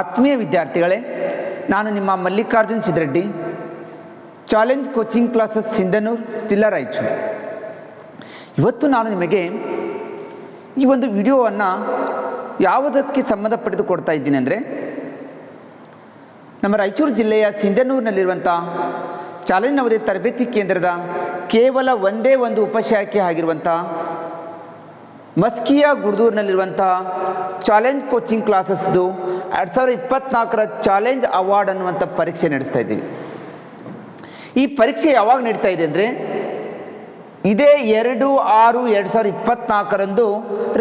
ಆತ್ಮೀಯ ವಿದ್ಯಾರ್ಥಿಗಳೇ, ನಾನು ನಿಮ್ಮ Mallikarjun Sidreddy challenge coaching classes Sindhanur, ಜಿಲ್ಲಾ ರಾಯಚೂರು. ಇವತ್ತು ನಾನು ನಿಮಗೆ ಈ ಒಂದು ವಿಡಿಯೋವನ್ನು ಯಾವುದಕ್ಕೆ ಸಂಬಂಧಪಟ್ಟಿದ್ದು ಕೊಡ್ತಾ ಇದ್ದೀನಿ ಅಂದರೆ, ನಮ್ಮ ರಾಯಚೂರು ಜಿಲ್ಲೆಯ ಸಿಂಧನೂರಿನಲ್ಲಿರುವಂಥ ಚಾಲೆಂಜ್ ನವೋದಯ ತರಬೇತಿ ಕೇಂದ್ರದ ಕೇವಲ ಒಂದೇ ಒಂದು ಉಪಶಾಖೆ ಆಗಿರುವಂಥ ಮಸ್ಕಿಯಾ ಗುಡ್ದೂರಿನಲ್ಲಿರುವಂಥ ಚಾಲೆಂಜ್ ಕೋಚಿಂಗ್ ಕ್ಲಾಸಸ್ದು ಎರಡು ಸಾವಿರದ ಇಪ್ಪತ್ನಾಲ್ಕರ ಚಾಲೆಂಜ್ ಅವಾರ್ಡ್ ಅನ್ನುವಂಥ ಪರೀಕ್ಷೆ ನಡೆಸ್ತಾ ಇದ್ದೀವಿ. ಈ ಪರೀಕ್ಷೆ ಯಾವಾಗ ನಡೀತಾ ಇದೆ ಅಂದರೆ ಇದೇ ಎರಡು ಆರು ಎರಡು ಸಾವಿರದ ಇಪ್ಪತ್ನಾಲ್ಕರಂದು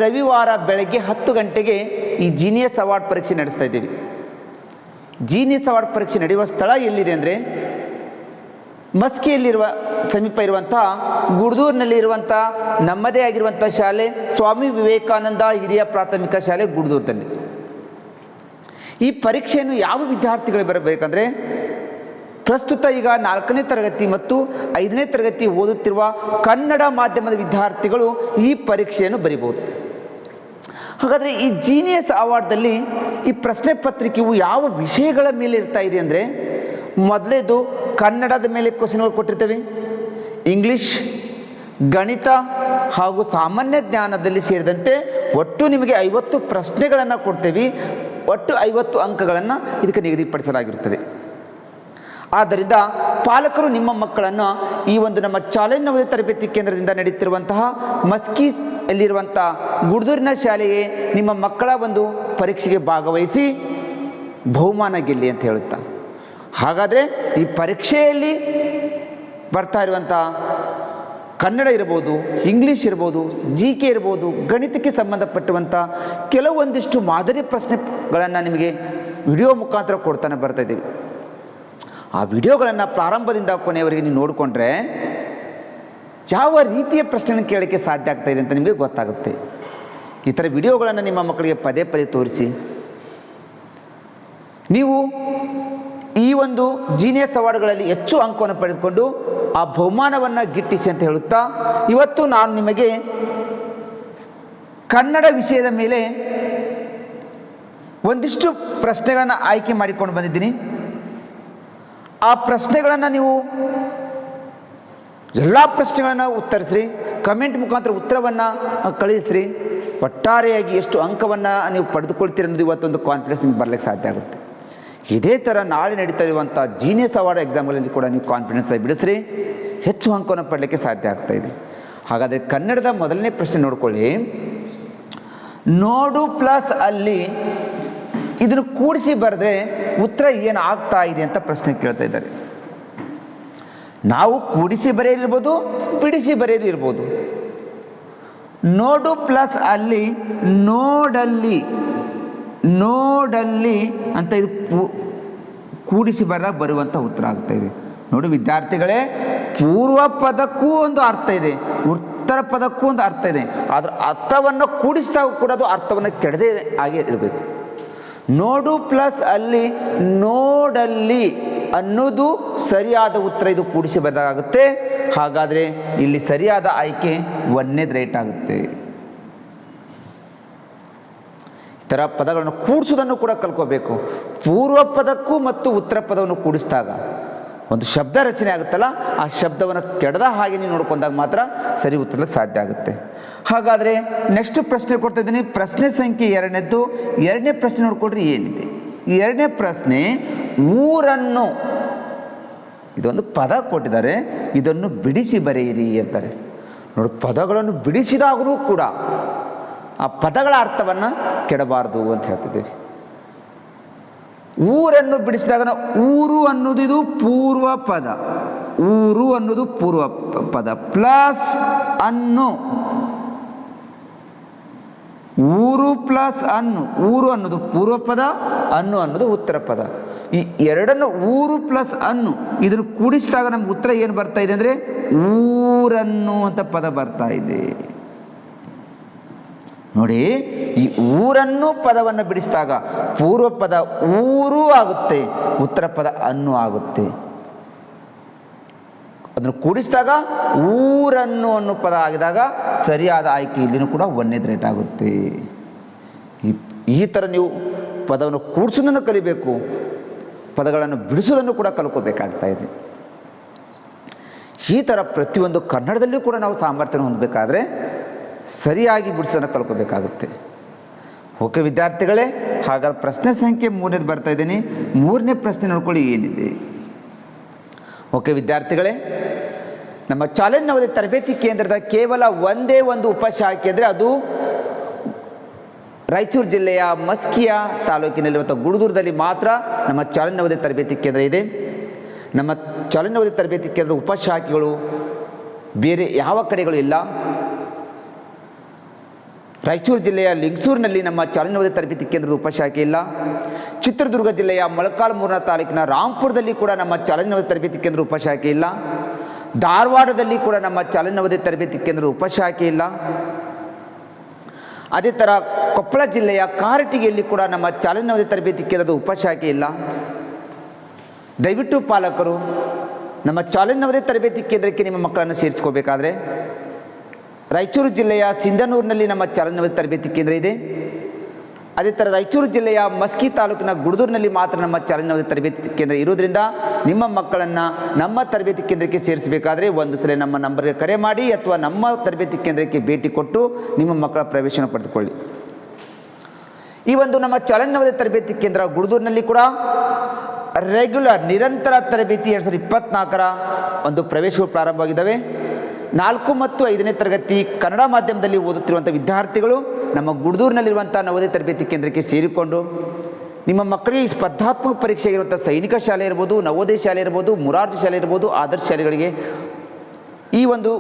ರವಿವಾರ ಬೆಳಗ್ಗೆ ಹತ್ತು ಗಂಟೆಗೆ ಈ ಜೀನಿಯಸ್ ಅವಾರ್ಡ್ ಪರೀಕ್ಷೆ ನಡೆಸ್ತಾ ಇದ್ದೀವಿ. ಜೀನಿಯಸ್ ಅವಾರ್ಡ್ ಪರೀಕ್ಷೆ ನಡೆಯುವ ಸ್ಥಳ ಎಲ್ಲಿದೆ ಅಂದರೆ ಮಸ್ಕಿಯಲ್ಲಿರುವ ಸಮೀಪ ಇರುವಂಥ ಗುಡ್ದೂರಿನಲ್ಲಿ ಇರುವಂಥ ನಮ್ಮದೇ ಆಗಿರುವಂಥ ಶಾಲೆ ಸ್ವಾಮಿ ವಿವೇಕಾನಂದ ಹಿರಿಯ ಪ್ರಾಥಮಿಕ ಶಾಲೆ ಗುಡ್ದೂರದಲ್ಲಿ. ಈ ಪರೀಕ್ಷೆಯನ್ನು ಯಾವ ವಿದ್ಯಾರ್ಥಿಗಳು ಬರಬೇಕಂದರೆ ಪ್ರಸ್ತುತ ಈಗ ನಾಲ್ಕನೇ ತರಗತಿ ಮತ್ತು ಐದನೇ ತರಗತಿ ಓದುತ್ತಿರುವ ಕನ್ನಡ ಮಾಧ್ಯಮದ ವಿದ್ಯಾರ್ಥಿಗಳು ಈ ಪರೀಕ್ಷೆಯನ್ನು ಬರಿಬೋದು ಹಾಗಾದರೆ ಈ ಜೀನಿಯಸ್ ಅವಾರ್ಡ್ದಲ್ಲಿ ಈ ಪ್ರಶ್ನೆ ಪತ್ರಿಕೆಯು ಯಾವ ವಿಷಯಗಳ ಮೇಲೆ ಇರ್ತಾ ಇದೆ ಅಂದರೆ ಮೊದಲೇದು ಕನ್ನಡದ ಮೇಲೆ ಕ್ವಶನ್ಗಳು ಕೊಟ್ಟಿರ್ತೇವೆ. ಇಂಗ್ಲೀಷ್, ಗಣಿತ ಹಾಗೂ ಸಾಮಾನ್ಯ ಜ್ಞಾನದಲ್ಲಿ ಸೇರಿದಂತೆ ಒಟ್ಟು ನಿಮಗೆ ಐವತ್ತು ಪ್ರಶ್ನೆಗಳನ್ನು ಕೊಡ್ತೇವೆ. ಒಟ್ಟು ಐವತ್ತು ಅಂಕಗಳನ್ನು ಇದಕ್ಕೆ ನಿಗದಿಪಡಿಸಲಾಗಿರುತ್ತದೆ. ಆದ್ದರಿಂದ ಪಾಲಕರು ನಿಮ್ಮ ಮಕ್ಕಳನ್ನು ಈ ಒಂದು ನಮ್ಮ ಚಾಲೆಂಜ್ ನವೋದಯ ತರಬೇತಿ ಕೇಂದ್ರದಿಂದ ನಡೀತಿರುವಂತಹ ಮಸ್ಕೀಸ್ ಅಲ್ಲಿರುವಂಥ ಗುಡ್ದೂರಿನ ಶಾಲೆಗೆ ನಿಮ್ಮ ಮಕ್ಕಳ ಒಂದು ಪರೀಕ್ಷೆಗೆ ಭಾಗವಹಿಸಿ ಬಹುಮಾನ ಗೆಲ್ಲಿ ಅಂತ ಹೇಳುತ್ತಾ. ಹಾಗಾದರೆ ಈ ಪರೀಕ್ಷೆಯಲ್ಲಿ ಬರ್ತಾ ಇರುವಂಥ ಕನ್ನಡ ಇರ್ಬೋದು ಇಂಗ್ಲೀಷ್ ಇರ್ಬೋದು ಜಿ ಕೆ ಇರ್ಬೋದು, ಗಣಿತಕ್ಕೆ ಸಂಬಂಧಪಟ್ಟುವಂಥ ಕೆಲವೊಂದಿಷ್ಟು ಮಾದರಿ ಪ್ರಶ್ನೆಗಳನ್ನು ನಿಮಗೆ ವಿಡಿಯೋ ಮುಖಾಂತರ ಕೊಡ್ತಾನೆ ಬರ್ತಾ ಇದ್ದೀವಿ. ಆ ವಿಡಿಯೋಗಳನ್ನು ಪ್ರಾರಂಭದಿಂದ ಕೊನೆಯವರೆಗೆ ನೀವು ನೋಡಿಕೊಂಡ್ರೆ ಯಾವ ರೀತಿಯ ಪ್ರಶ್ನೆಯನ್ನು ಕೇಳೋಕ್ಕೆ ಸಾಧ್ಯ ಆಗ್ತಾ ಅಂತ ನಿಮಗೆ ಗೊತ್ತಾಗುತ್ತೆ. ಈ ಥರ ವಿಡಿಯೋಗಳನ್ನು ನಿಮ್ಮ ಮಕ್ಕಳಿಗೆ ಪದೇ ಪದೇ ತೋರಿಸಿ, ನೀವು ಈ ಒಂದು ಜೀನಿಯಸ್ ಅವಾರ್ಡ್ಗಳಲ್ಲಿ ಹೆಚ್ಚು ಅಂಕವನ್ನು ಪಡೆದುಕೊಂಡು ಆ ಬಹುಮಾನವನ್ನು ಗಿಟ್ಟಿಸಿ ಅಂತ ಹೇಳುತ್ತಾ, ಇವತ್ತು ನಾನು ನಿಮಗೆ ಕನ್ನಡ ವಿಷಯದ ಮೇಲೆ ಒಂದಿಷ್ಟು ಪ್ರಶ್ನೆಗಳನ್ನು ಆಯ್ಕೆ ಮಾಡಿಕೊಂಡು ಬಂದಿದ್ದೀನಿ. ಆ ಪ್ರಶ್ನೆಗಳನ್ನು ನೀವು ಎಲ್ಲ ಪ್ರಶ್ನೆಗಳನ್ನು ಉತ್ತರಿಸ್ರಿ, ಕಮೆಂಟ್ ಮುಖಾಂತರ ಉತ್ತರವನ್ನು ಕಳಿಸ್ರಿ. ಒಟ್ಟಾರೆಯಾಗಿ ಎಷ್ಟು ಅಂಕವನ್ನು ನೀವು ಪಡೆದುಕೊಳ್ತೀರಿ ಅನ್ನೋದು ಇವತ್ತೊಂದು ಕಾನ್ಫಿಡೆನ್ಸ್ ನಿಮ್ಗೆ ಬರಲಿಕ್ಕೆ ಸಾಧ್ಯ ಆಗುತ್ತೆ. ಇದೇ ಥರ ನಾಳೆ ನಡೀತಾ ಇರುವಂಥ ಜೀನಿಯಸ್ ಅವಾರ್ಡ್ ಎಕ್ಸಾಮ್ಗಳಲ್ಲಿ ಕೂಡ ನೀವು ಕಾನ್ಫಿಡೆನ್ಸ್ ಆಗಿ ಬಿಡಿಸ್ರಿ. ಹೆಚ್ಚು ಅಂಕವನ್ನು ಪಡಲಿಕ್ಕೆ ಸಾಧ್ಯ ಆಗ್ತಾ ಇದೆ. ಹಾಗಾದರೆ ಕನ್ನಡದ ಮೊದಲನೇ ಪ್ರಶ್ನೆ ನೋಡ್ಕೊಳ್ಳಿ. ನೋಡು ಪ್ಲಸ್ ಅಲ್ಲಿ ಇದನ್ನು ಕೂಡಿಸಿ ಬರೆದ್ರೆ ಉತ್ತರ ಏನು ಆಗ್ತಾ ಇದೆ ಅಂತ ಪ್ರಶ್ನೆ ಕೇಳ್ತಾ ಇದ್ದಾರೆ. ನಾವು ಕೂಡಿಸಿ ಬರೆಯಲಿರ್ಬೋದು, ಬಿಡಿಸಿ ಬರೆಯಲಿರ್ಬೋದು. ನೋಡು ಪ್ಲಸ್ ಅಲ್ಲಿ ನೋಡಲ್ಲಿ ನೋಡಲ್ಲಿ ಅಂತ ಇದು ಕೂಡಿಸಿ ಬರ ಬರುವಂಥ ಉತ್ತರ ಆಗ್ತಾ ಇದೆ. ನೋಡಿ ವಿದ್ಯಾರ್ಥಿಗಳೇ, ಪೂರ್ವ ಪದಕ್ಕೂ ಒಂದು ಅರ್ಥ ಇದೆ, ಉತ್ತರ ಪದಕ್ಕೂ ಒಂದು ಅರ್ಥ ಇದೆ, ಆದರೆ ಅರ್ಥವನ್ನು ಕೂಡಿಸಿದಾಗ ಕೂಡ ಅದು ಅರ್ಥವನ್ನು ಕೆಡದೇ ಹಾಗೆ ಇರಬೇಕು. ನೋಡು ಪ್ಲಸ್ ಅಲ್ಲಿ ನೋಡಲ್ಲಿ ಅನ್ನೋದು ಸರಿಯಾದ ಉತ್ತರ ಇದು ಕೂಡಿಸಿ ಬರಲಾಗುತ್ತೆ ಹಾಗಾದರೆ ಇಲ್ಲಿ ಸರಿಯಾದ ಆಯ್ಕೆ ಒಂದನೇದು ರೇಟ್ ಆಗುತ್ತೆ. ಥರ ಪದಗಳನ್ನು ಕೂಡಿಸೋದನ್ನು ಕೂಡ ಕಲ್ಕೋಬೇಕು ಪೂರ್ವ ಪದಕ್ಕೂ ಮತ್ತು ಉತ್ತರ ಪದವನ್ನು ಕೂಡಿಸಿದಾಗ ಒಂದು ಶಬ್ದ ರಚನೆ ಆಗುತ್ತಲ್ಲ, ಆ ಶಬ್ದವನ್ನು ಕೆಡದ ಹಾಗೆ ನೀವು ನೋಡ್ಕೊಂಡಾಗ ಮಾತ್ರ ಸರಿ ಉತ್ತರಕ್ಕೆ ಸಾಧ್ಯ ಆಗುತ್ತೆ. ಹಾಗಾದರೆ ನೆಕ್ಸ್ಟ್ ಪ್ರಶ್ನೆ ಕೊಡ್ತಾ ಇದ್ದೀನಿ. ಪ್ರಶ್ನೆ ಸಂಖ್ಯೆ ಎರಡನೇದ್ದು, ಎರಡನೇ ಪ್ರಶ್ನೆ ನೋಡಿಕೊಂಡ್ರೆ ಏನಿದೆ? ಎರಡನೇ ಪ್ರಶ್ನೆ, ಊರನ್ನು, ಇದೊಂದು ಪದ ಕೊಟ್ಟಿದ್ದಾರೆ, ಇದನ್ನು ಬಿಡಿಸಿ ಬರೆಯಿರಿ ಅಂತಾರೆ ನೋಡಿ, ಪದಗಳನ್ನು ಬಿಡಿಸಿದಾಗಲೂ ಕೂಡ ಆ ಪದಗಳ ಅರ್ಥವನ್ನು ಕೆಡಬಾರದು ಅಂತ ಹೇಳ್ತಿದ್ದೀವಿ. ಊರನ್ನು ಬಿಡಿಸಿದಾಗ ಊರು ಅನ್ನೋದು ಇದು ಪೂರ್ವ ಪದ. ಊರು ಅನ್ನೋದು ಪೂರ್ವ ಪದ. ಪ್ಲಸ್ ಅನ್ನು. ಊರು ಪ್ಲಸ್ ಅನ್ನು. ಊರು ಅನ್ನೋದು ಪೂರ್ವ ಪದ, ಅನ್ನು ಅನ್ನೋದು ಉತ್ತರ ಪದ. ಈ ಎರಡನ್ನು ಊರು ಪ್ಲಸ್ ಅನ್ನು ಇದನ್ನು ಕೂಡಿಸಿದಾಗ ನಮ್ಗೆ ಉತ್ತರ ಏನು ಬರ್ತಾ ಇದೆ ಅಂದರೆ ಊರನ್ನು ಅಂತ ಪದ ಬರ್ತಾ ಇದೆ. ನೋಡಿ, ಈ ಊರನ್ನು ಪದವನ್ನು ಬಿಡಿಸಿದಾಗ ಪೂರ್ವ ಪದ ಊರೂ ಆಗುತ್ತೆ ಉತ್ತರ ಪದ ಅನ್ನು ಆಗುತ್ತೆ. ಅದನ್ನು ಕೂಡಿಸಿದಾಗ ಊರನ್ನು ಅನ್ನೋ ಪದ ಆಗಿದಾಗ ಸರಿಯಾದ ಆಯ್ಕೆ ಇಲ್ಲಿನೂ ಕೂಡ ಒಂದನೇದು ರೇಟ್ ಆಗುತ್ತೆ. ಈ ಈ ಥರ ನೀವು ಪದವನ್ನು ಕೂಡಿಸೋದನ್ನು ಕಲಿಬೇಕು, ಪದಗಳನ್ನು ಬಿಡಿಸೋದನ್ನು ಕೂಡ ಕಲ್ಕೋಬೇಕಾಗ್ತಾ ಇದೆ. ಈ ಥರ ಪ್ರತಿಯೊಂದು ಕನ್ನಡದಲ್ಲೂ ಕೂಡ ನಾವು ಸಾಮರ್ಥ್ಯ ಹೊಂದಬೇಕಾದ್ರೆ ಸರಿಯಾಗಿ ಬಿಡಿಸೋಣ ಕಲ್ಕೋಬೇಕಾಗುತ್ತೆ ಓಕೆ ವಿದ್ಯಾರ್ಥಿಗಳೇ, ಹಾಗಾದ್ರೆ ಪ್ರಶ್ನೆ ಸಂಖ್ಯೆ ಮೂರನೇದು ಬರ್ತಾ ಇದ್ದೀನಿ. ಮೂರನೇ ಪ್ರಶ್ನೆ ನೋಡ್ಕೊಳ್ಳಿ, ಏನಿದೆ? ಓಕೆ ವಿದ್ಯಾರ್ಥಿಗಳೇ, ನಮ್ಮ ಚಾಲೆಂಜ್ ತರಬೇತಿ ಕೇಂದ್ರದ ಕೇವಲ ಒಂದೇ ಒಂದು ಉಪಶಾಖೆ ಅಂದರೆ ಅದು ರಾಯಚೂರು ಜಿಲ್ಲೆಯ ಮಸ್ಕಿಯ ತಾಲೂಕಿನಲ್ಲಿರುವಂಥ ಗುಡುದೂರದಲ್ಲಿ ಮಾತ್ರ ನಮ್ಮ ಚಾಲೆಂಜ್ ತರಬೇತಿ ಕೇಂದ್ರ ಇದೆ. ನಮ್ಮ ಚಾಲೆಂಜ್ ತರಬೇತಿ ಕೇಂದ್ರದ ಉಪಶಾಖೆಗಳು ಬೇರೆ ಯಾವ ಕಡೆಗಳು ಇಲ್ಲ. ರಾಯಚೂರು ಜಿಲ್ಲೆಯ ಲಿಂಗ್ಸೂರಿನಲ್ಲಿ ನಮ್ಮ ಚಾಲನೋದಯ ತರಬೇತಿ ಕೇಂದ್ರದ ಉಪಶಾಖೆ ಇಲ್ಲ. ಚಿತ್ರದುರ್ಗ ಜಿಲ್ಲೆಯ ಮೊಳಕಾಲ್ಮೂರಿನ ತಾಲೂಕಿನ ರಾಂಪುರದಲ್ಲಿ ಕೂಡ ನಮ್ಮ ಚಾಲನೋದಯ ತರಬೇತಿ ಕೇಂದ್ರ ಉಪಶಾಖೆ ಇಲ್ಲ. ಧಾರವಾಡದಲ್ಲಿ ಕೂಡ ನಮ್ಮ ಚಾಲನೋದಯ ತರಬೇತಿ ಕೇಂದ್ರದ ಉಪಶಾಖೆ ಇಲ್ಲ. ಅದೇ ಥರ ಕೊಪ್ಪಳ ಜಿಲ್ಲೆಯ ಕಾರಟಗಿಯಲ್ಲಿ ಕೂಡ ನಮ್ಮ ಚಾಲನೋದಯ ತರಬೇತಿ ಕೇಂದ್ರದ ಉಪಶಾಖೆ ಇಲ್ಲ. ದಯವಿಟ್ಟು ಪಾಲಕರು, ನಮ್ಮ ಚಾಲೆಂಜ್ ನವೋದಯ ತರಬೇತಿ ಕೇಂದ್ರಕ್ಕೆ ನಿಮ್ಮ ಮಕ್ಕಳನ್ನು ಸೇರಿಸ್ಕೋಬೇಕಾದ್ರೆ ರಾಯಚೂರು ಜಿಲ್ಲೆಯ ಸಿಂಧನೂರಿನಲ್ಲಿ ನಮ್ಮ ಚಾಲೆಂಜ್ ತರಬೇತಿ ಕೇಂದ್ರ ಇದೆ. ಅದೇ ಥರ ರಾಯಚೂರು ಜಿಲ್ಲೆಯ ಮಸ್ಕಿ ತಾಲೂಕಿನ ಗುಡದೂರಿನಲ್ಲಿ ಮಾತ್ರ ನಮ್ಮ ಚಾಲೆಂಜ್ ತರಬೇತಿ ಕೇಂದ್ರ ಇರೋದ್ರಿಂದ ನಿಮ್ಮ ಮಕ್ಕಳನ್ನು ನಮ್ಮ ತರಬೇತಿ ಕೇಂದ್ರಕ್ಕೆ ಸೇರಿಸಬೇಕಾದ್ರೆ ಒಂದು ಸಲ ನಮ್ಮ ನಂಬರ್ಗೆ ಕರೆ ಮಾಡಿ ಅಥವಾ ನಮ್ಮ ತರಬೇತಿ ಕೇಂದ್ರಕ್ಕೆ ಭೇಟಿ ಕೊಟ್ಟು ನಿಮ್ಮ ಮಕ್ಕಳ ಪ್ರವೇಶನ ಪಡೆದುಕೊಳ್ಳಿ. ಈ ಒಂದು ನಮ್ಮ ಚಾಲೆಂಜ್ ನವೋದಯ ತರಬೇತಿ ಕೇಂದ್ರ ಗುಡದೂರಿನಲ್ಲಿ ಕೂಡ ರೆಗ್ಯುಲರ್ ನಿರಂತರ ತರಬೇತಿ ಎರಡು ಸಾವಿರದ ಇಪ್ಪತ್ನಾಲ್ಕರ ಒಂದು ಪ್ರವೇಶವು ಪ್ರಾರಂಭವಾಗಿದ್ದಾವೆ. ನಾಲ್ಕು ಮತ್ತು ಐದನೇ ತರಗತಿ ಕನ್ನಡ ಮಾಧ್ಯಮದಲ್ಲಿ ಓದುತ್ತಿರುವಂಥ ವಿದ್ಯಾರ್ಥಿಗಳು ನಮ್ಮ ಗುಡ್ದೂರಿನಲ್ಲಿರುವಂಥ ನವೋದಯ ತರಬೇತಿ ಕೇಂದ್ರಕ್ಕೆ ಸೇರಿಕೊಂಡು ನಿಮ್ಮ ಮಕ್ಕಳಿಗೆ ಸ್ಪರ್ಧಾತ್ಮಕ ಪರೀಕ್ಷೆ ಇರುವಂಥ ಸೈನಿಕ ಶಾಲೆ ಇರ್ಬೋದು, ನವೋದಯ ಶಾಲೆ ಇರ್ಬೋದು, ಮುರಾರ್ಜಿ ಶಾಲೆ ಇರ್ಬೋದು, ಆದರ್ಶ ಶಾಲೆಗಳಿಗೆ ಈ ಒಂದು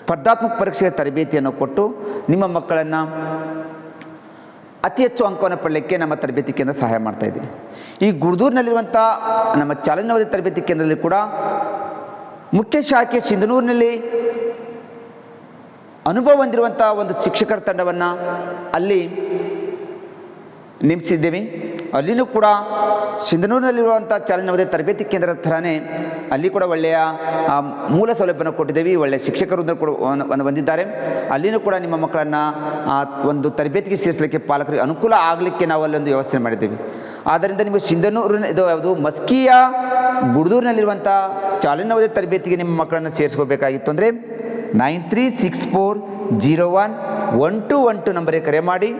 ಸ್ಪರ್ಧಾತ್ಮಕ ಪರೀಕ್ಷೆಯ ತರಬೇತಿಯನ್ನು ಕೊಟ್ಟು ನಿಮ್ಮ ಮಕ್ಕಳನ್ನು ಅತಿ ಹೆಚ್ಚು ಅಂಕವನ್ನು ಪಡಲಿಕ್ಕೆ ನಮ್ಮ ತರಬೇತಿ ಕೇಂದ್ರ ಸಹಾಯ ಇದೆ. ಈ ಗುಡ್ದೂರಿನಲ್ಲಿರುವಂಥ ನಮ್ಮ ಚಾಲೆಂಜ್ ನವೋದಯ ತರಬೇತಿ ಕೇಂದ್ರದಲ್ಲಿ ಕೂಡ ಮುಖ್ಯ ಶಾಖೆ ಸಿಂಧನೂರಿನಲ್ಲಿ ಅನುಭವ ಹೊಂದಿರುವಂಥ ಒಂದು ಶಿಕ್ಷಕರ ತಂಡವನ್ನು ಅಲ್ಲಿ ನೇಮಿಸಿದ್ದೇವೆ. ಅಲ್ಲಿನೂ ಕೂಡ ಸಿಂಧನೂರಿನಲ್ಲಿರುವಂಥ ಚಾಲನೆ ನವೋದಯ ತರಬೇತಿ ಕೇಂದ್ರದ ಥರನೇ ಅಲ್ಲಿ ಕೂಡ ಒಳ್ಳೆಯ ಮೂಲ ಸೌಲಭ್ಯನ ಕೊಟ್ಟಿದ್ದೇವೆ. ಒಳ್ಳೆಯ ಶಿಕ್ಷಕರು ಕೂಡ ಬಂದಿದ್ದಾರೆ. ಅಲ್ಲಿನೂ ಕೂಡ ನಿಮ್ಮ ಮಕ್ಕಳನ್ನು ಒಂದು ತರಬೇತಿಗೆ ಸೇರಿಸಲಿಕ್ಕೆ ಪಾಲಕರಿಗೆ ಅನುಕೂಲ ಆಗಲಿಕ್ಕೆ ನಾವು ಅಲ್ಲೊಂದು ವ್ಯವಸ್ಥೆ ಮಾಡಿದ್ದೇವೆ. ಆದ್ದರಿಂದ ನಿಮಗೆ ಸಿಂಧನೂರಿನ ಇದು ಯಾವುದು, ಮಸ್ಕಿಯ ಗುಡ್ದೂರಿನಲ್ಲಿರುವಂಥ ಚಾಲೆಂಜ್ ತರಬೇತಿಗೆ ನಿಮ್ಮ ಮಕ್ಕಳನ್ನು ಸೇರಿಸ್ಕೋಬೇಕಾಗಿತ್ತು ಅಂದರೆ nine three six four zero one one two one two ನಂಬರಿಗೆ ಕರೆ ಮಾಡಿ,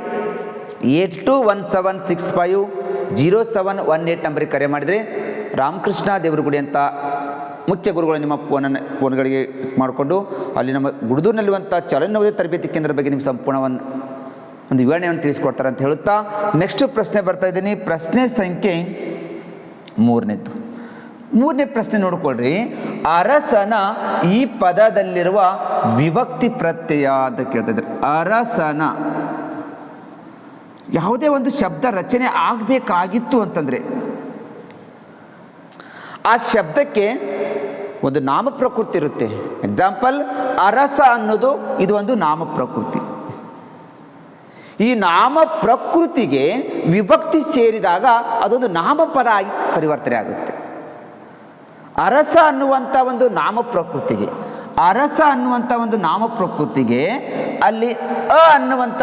eight two one seven six five zero seven one eight ನಂಬರಿಗೆ ಕರೆ ಮಾಡಿದರೆ ರಾಮಕೃಷ್ಣ ದೇವರಗುಡಿ ಅಂತ ಮುಖ್ಯ ಗುರುಗಳು ನಿಮ್ಮ ಫೋನನ್ನು, ಫೋನ್ಗಳಿಗೆ ಮಾಡಿಕೊಂಡು ಅಲ್ಲಿ ನಮ್ಮ ಗುಡದೂರಿನಲ್ಲಿರುವಂಥ ಚಲನವಧಿ ತರಬೇತಿ ಕೇಂದ್ರದ ಬಗ್ಗೆ ನಿಮ್ಮ ಸಂಪೂರ್ಣ ಒಂದು ವಿವರಣೆಯನ್ನು ತಿಳಿಸ್ಕೊಡ್ತಾರೆ ಅಂತ ಹೇಳುತ್ತಾ ನೆಕ್ಸ್ಟ್ ಪ್ರಶ್ನೆ ಬರ್ತಾ ಇದ್ದೀನಿ. ಪ್ರಶ್ನೆ ಸಂಖ್ಯೆ ಮೂರನೇದ್ದು. ಮೂರನೇ ಪ್ರಶ್ನೆ ನೋಡ್ಕೊಳ್ರಿ. ಅರಸನ ಈ ಪದದಲ್ಲಿರುವ ವಿಭಕ್ತಿ ಪ್ರತ್ಯಯ ಅಂತ ಕೇಳ್ತಾ ಇದ್ದಾರೆ. ಅರಸನ ಯಾವುದೇ ಒಂದು ಶಬ್ದ ರಚನೆ ಆಗಬೇಕಾಗಿತ್ತು ಅಂತಂದರೆ, ಆ ಶಬ್ದಕ್ಕೆ ಒಂದು ನಾಮ ಪ್ರಕೃತಿ ಇರುತ್ತೆ. ಎಕ್ಸಾಂಪಲ್ ಅರಸ ಅನ್ನೋದು ಇದು ಒಂದು ನಾಮ ಪ್ರಕೃತಿ ಈ ನಾಮ ಪ್ರಕೃತಿಗೆ ವಿಭಕ್ತಿ ಸೇರಿದಾಗ ಅದೊಂದು ನಾಮಪದ ಆಗಿ ಪರಿವರ್ತನೆ ಆಗುತ್ತೆ. ಅರಸ ಅನ್ನುವಂಥ ಒಂದು ನಾಮ ಪ್ರಕೃತಿಗೆ, ಅರಸ ಅನ್ನುವಂಥ ಒಂದು ನಾಮ ಪ್ರಕೃತಿಗೆ ಅಲ್ಲಿ ಅ ಅನ್ನುವಂಥ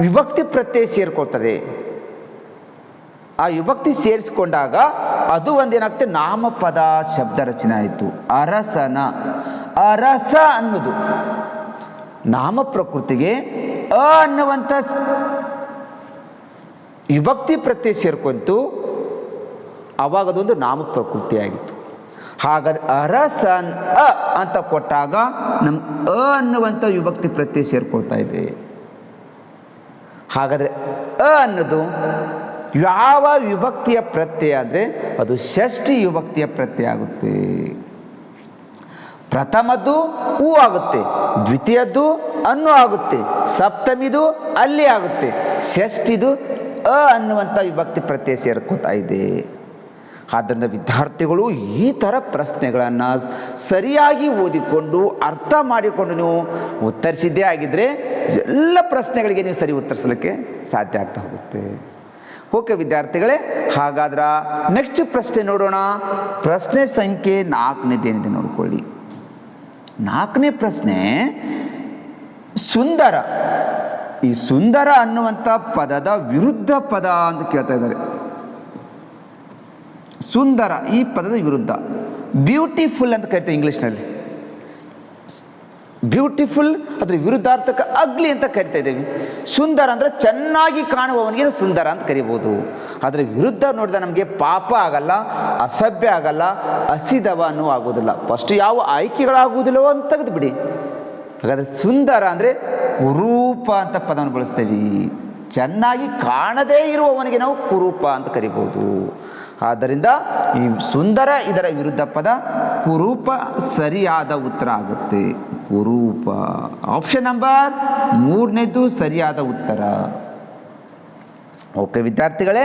ವಿಭಕ್ತಿ ಪ್ರತ್ಯಯ ಸೇರ್ಕೊಳ್ತದೆ. ಆ ವಿಭಕ್ತಿ ಸೇರಿಸ್ಕೊಂಡಾಗ ಅದು ಒಂದೇನಾಗ್ತದೆ ನಾಮಪದ ಶಬ್ದ ರಚನೆ ಆಯಿತು. ಅರಸನ, ಅರಸ ಅನ್ನೋದು ನಾಮ ಪ್ರಕೃತಿಗೆ ಅ ಅನ್ನುವಂಥ ವಿಭಕ್ತಿ ಪ್ರತ್ಯಯ ಸೇರ್ಕೊಂತು ಅವಾಗ ಅದೊಂದು ನಾಮ ಪ್ರಕೃತಿ ಆಗಿತ್ತು ಹಾಗಾದ್ರೆ ಅರಸನ್ ಅ ಅಂತ ಕೊಟ್ಟಾಗ ನಮ್ ಅ ಅನ್ನುವಂಥ ವಿಭಕ್ತಿ ಪ್ರತ್ಯಯ ಸೇರ್ಕೊಳ್ತಾ ಇದೆ. ಹಾಗಾದ್ರೆ ಅ ಅನ್ನೋದು ಯಾವ ವಿಭಕ್ತಿಯ ಪ್ರತ್ಯಯ ಅಂದರೆ ಅದು ಷಷ್ಠಿ ವಿಭಕ್ತಿಯ ಪ್ರತ್ಯಯ ಆಗುತ್ತೆ. ಪ್ರಥಮದ್ದು ಹೂ ಆಗುತ್ತೆ, ದ್ವಿತೀಯದ್ದು ಅನ್ನು ಆಗುತ್ತೆ, ಸಪ್ತಮಿದು ಅಲ್ಲಿ ಆಗುತ್ತೆ, ಷಷ್ಠಿದು ಅ ಅನ್ನುವಂಥ ವಿಭಕ್ತಿ ಪ್ರತ್ಯಯ ಸೇರ್ಕೋತಾ ಇದೆ. ಆದ್ದರಿಂದ ವಿದ್ಯಾರ್ಥಿಗಳು ಈ ಥರ ಪ್ರಶ್ನೆಗಳನ್ನು ಸರಿಯಾಗಿ ಓದಿಕೊಂಡು, ಅರ್ಥ ಮಾಡಿಕೊಂಡು ನೀವು ಉತ್ತರಿಸಿದ್ದೇ ಆಗಿದ್ದರೆ ಎಲ್ಲ ಪ್ರಶ್ನೆಗಳಿಗೆ ನೀವು ಸರಿ ಉತ್ತರಿಸಲಿಕ್ಕೆ ಸಾಧ್ಯ ಆಗ್ತಾ ಹೋಗುತ್ತೆ. ಓಕೆ ವಿದ್ಯಾರ್ಥಿಗಳೇ, ಹಾಗಾದ್ರೆ ನೆಕ್ಸ್ಟ್ ಪ್ರಶ್ನೆ ನೋಡೋಣ. ಪ್ರಶ್ನೆ ಸಂಖ್ಯೆ ನಾಲ್ಕನೇದೇನಿದೆ ನೋಡ್ಕೊಳ್ಳಿ. ನಾಲ್ಕನೇ ಪ್ರಶ್ನೆ, ಸುಂದರ. ಈ ಸುಂದರ ಅನ್ನುವಂಥ ಪದದ ವಿರುದ್ಧ ಪದ ಅಂತ ಕೇಳ್ತಾ ಇದ್ದಾರೆ. ಸುಂದರ, ಈ ಪದದ ವಿರುದ್ಧ. ಬ್ಯೂಟಿಫುಲ್ ಅಂತ ಕರಿತೀವಿ ಇಂಗ್ಲೀಷ್ನಲ್ಲಿ. ಬ್ಯೂಟಿಫುಲ್, ಅದ್ರ ವಿರುದ್ಧಾರ್ಥಕ ಅಗ್ಲಿ ಅಂತ ಕರಿತಾ ಇದ್ದೀವಿ. ಸುಂದರ ಅಂದರೆ ಚೆನ್ನಾಗಿ ಕಾಣುವವನಿಗೆ ಸುಂದರ ಅಂತ ಕರಿಬೋದು. ಅದರ ವಿರುದ್ಧ ನೋಡಿದ್ರೆ ನಮಗೆ ಪಾಪ ಆಗಲ್ಲ, ಅಸಭ್ಯ ಆಗಲ್ಲ ಹಸಿದವನು ಆಗೋದಿಲ್ಲ ಫಸ್ಟ್ ಯಾವ ಆಯ್ಕೆಗಳಾಗುವುದಿಲ್ಲವೋ ಅಂತ ತೆಗೆದು ಬಿಡಿ ಹಾಗಾದರೆ ಸುಂದರ ಅಂದರೆ ಕುರೂಪ ಅಂತ ಪದವನ್ನು ಬಳಸ್ತೀವಿ. ಚೆನ್ನಾಗಿ ಕಾಣದೇ ಇರುವವನಿಗೆ ನಾವು ಕುರೂಪ ಅಂತ ಕರಿಬೋದು. ಆದ್ದರಿಂದ ಈ ಸುಂದರ ಇದರ ವಿರುದ್ಧ ಪದ ಕುರೂಪ ಸರಿಯಾದ ಉತ್ತರ ಆಗುತ್ತೆ. ಕುರೂಪ. ಆಪ್ಷನ್ ನಂಬರ್ ಮೂರನೇದು ಸರಿಯಾದ ಉತ್ತರ. ಓಕೆ ವಿದ್ಯಾರ್ಥಿಗಳೇ.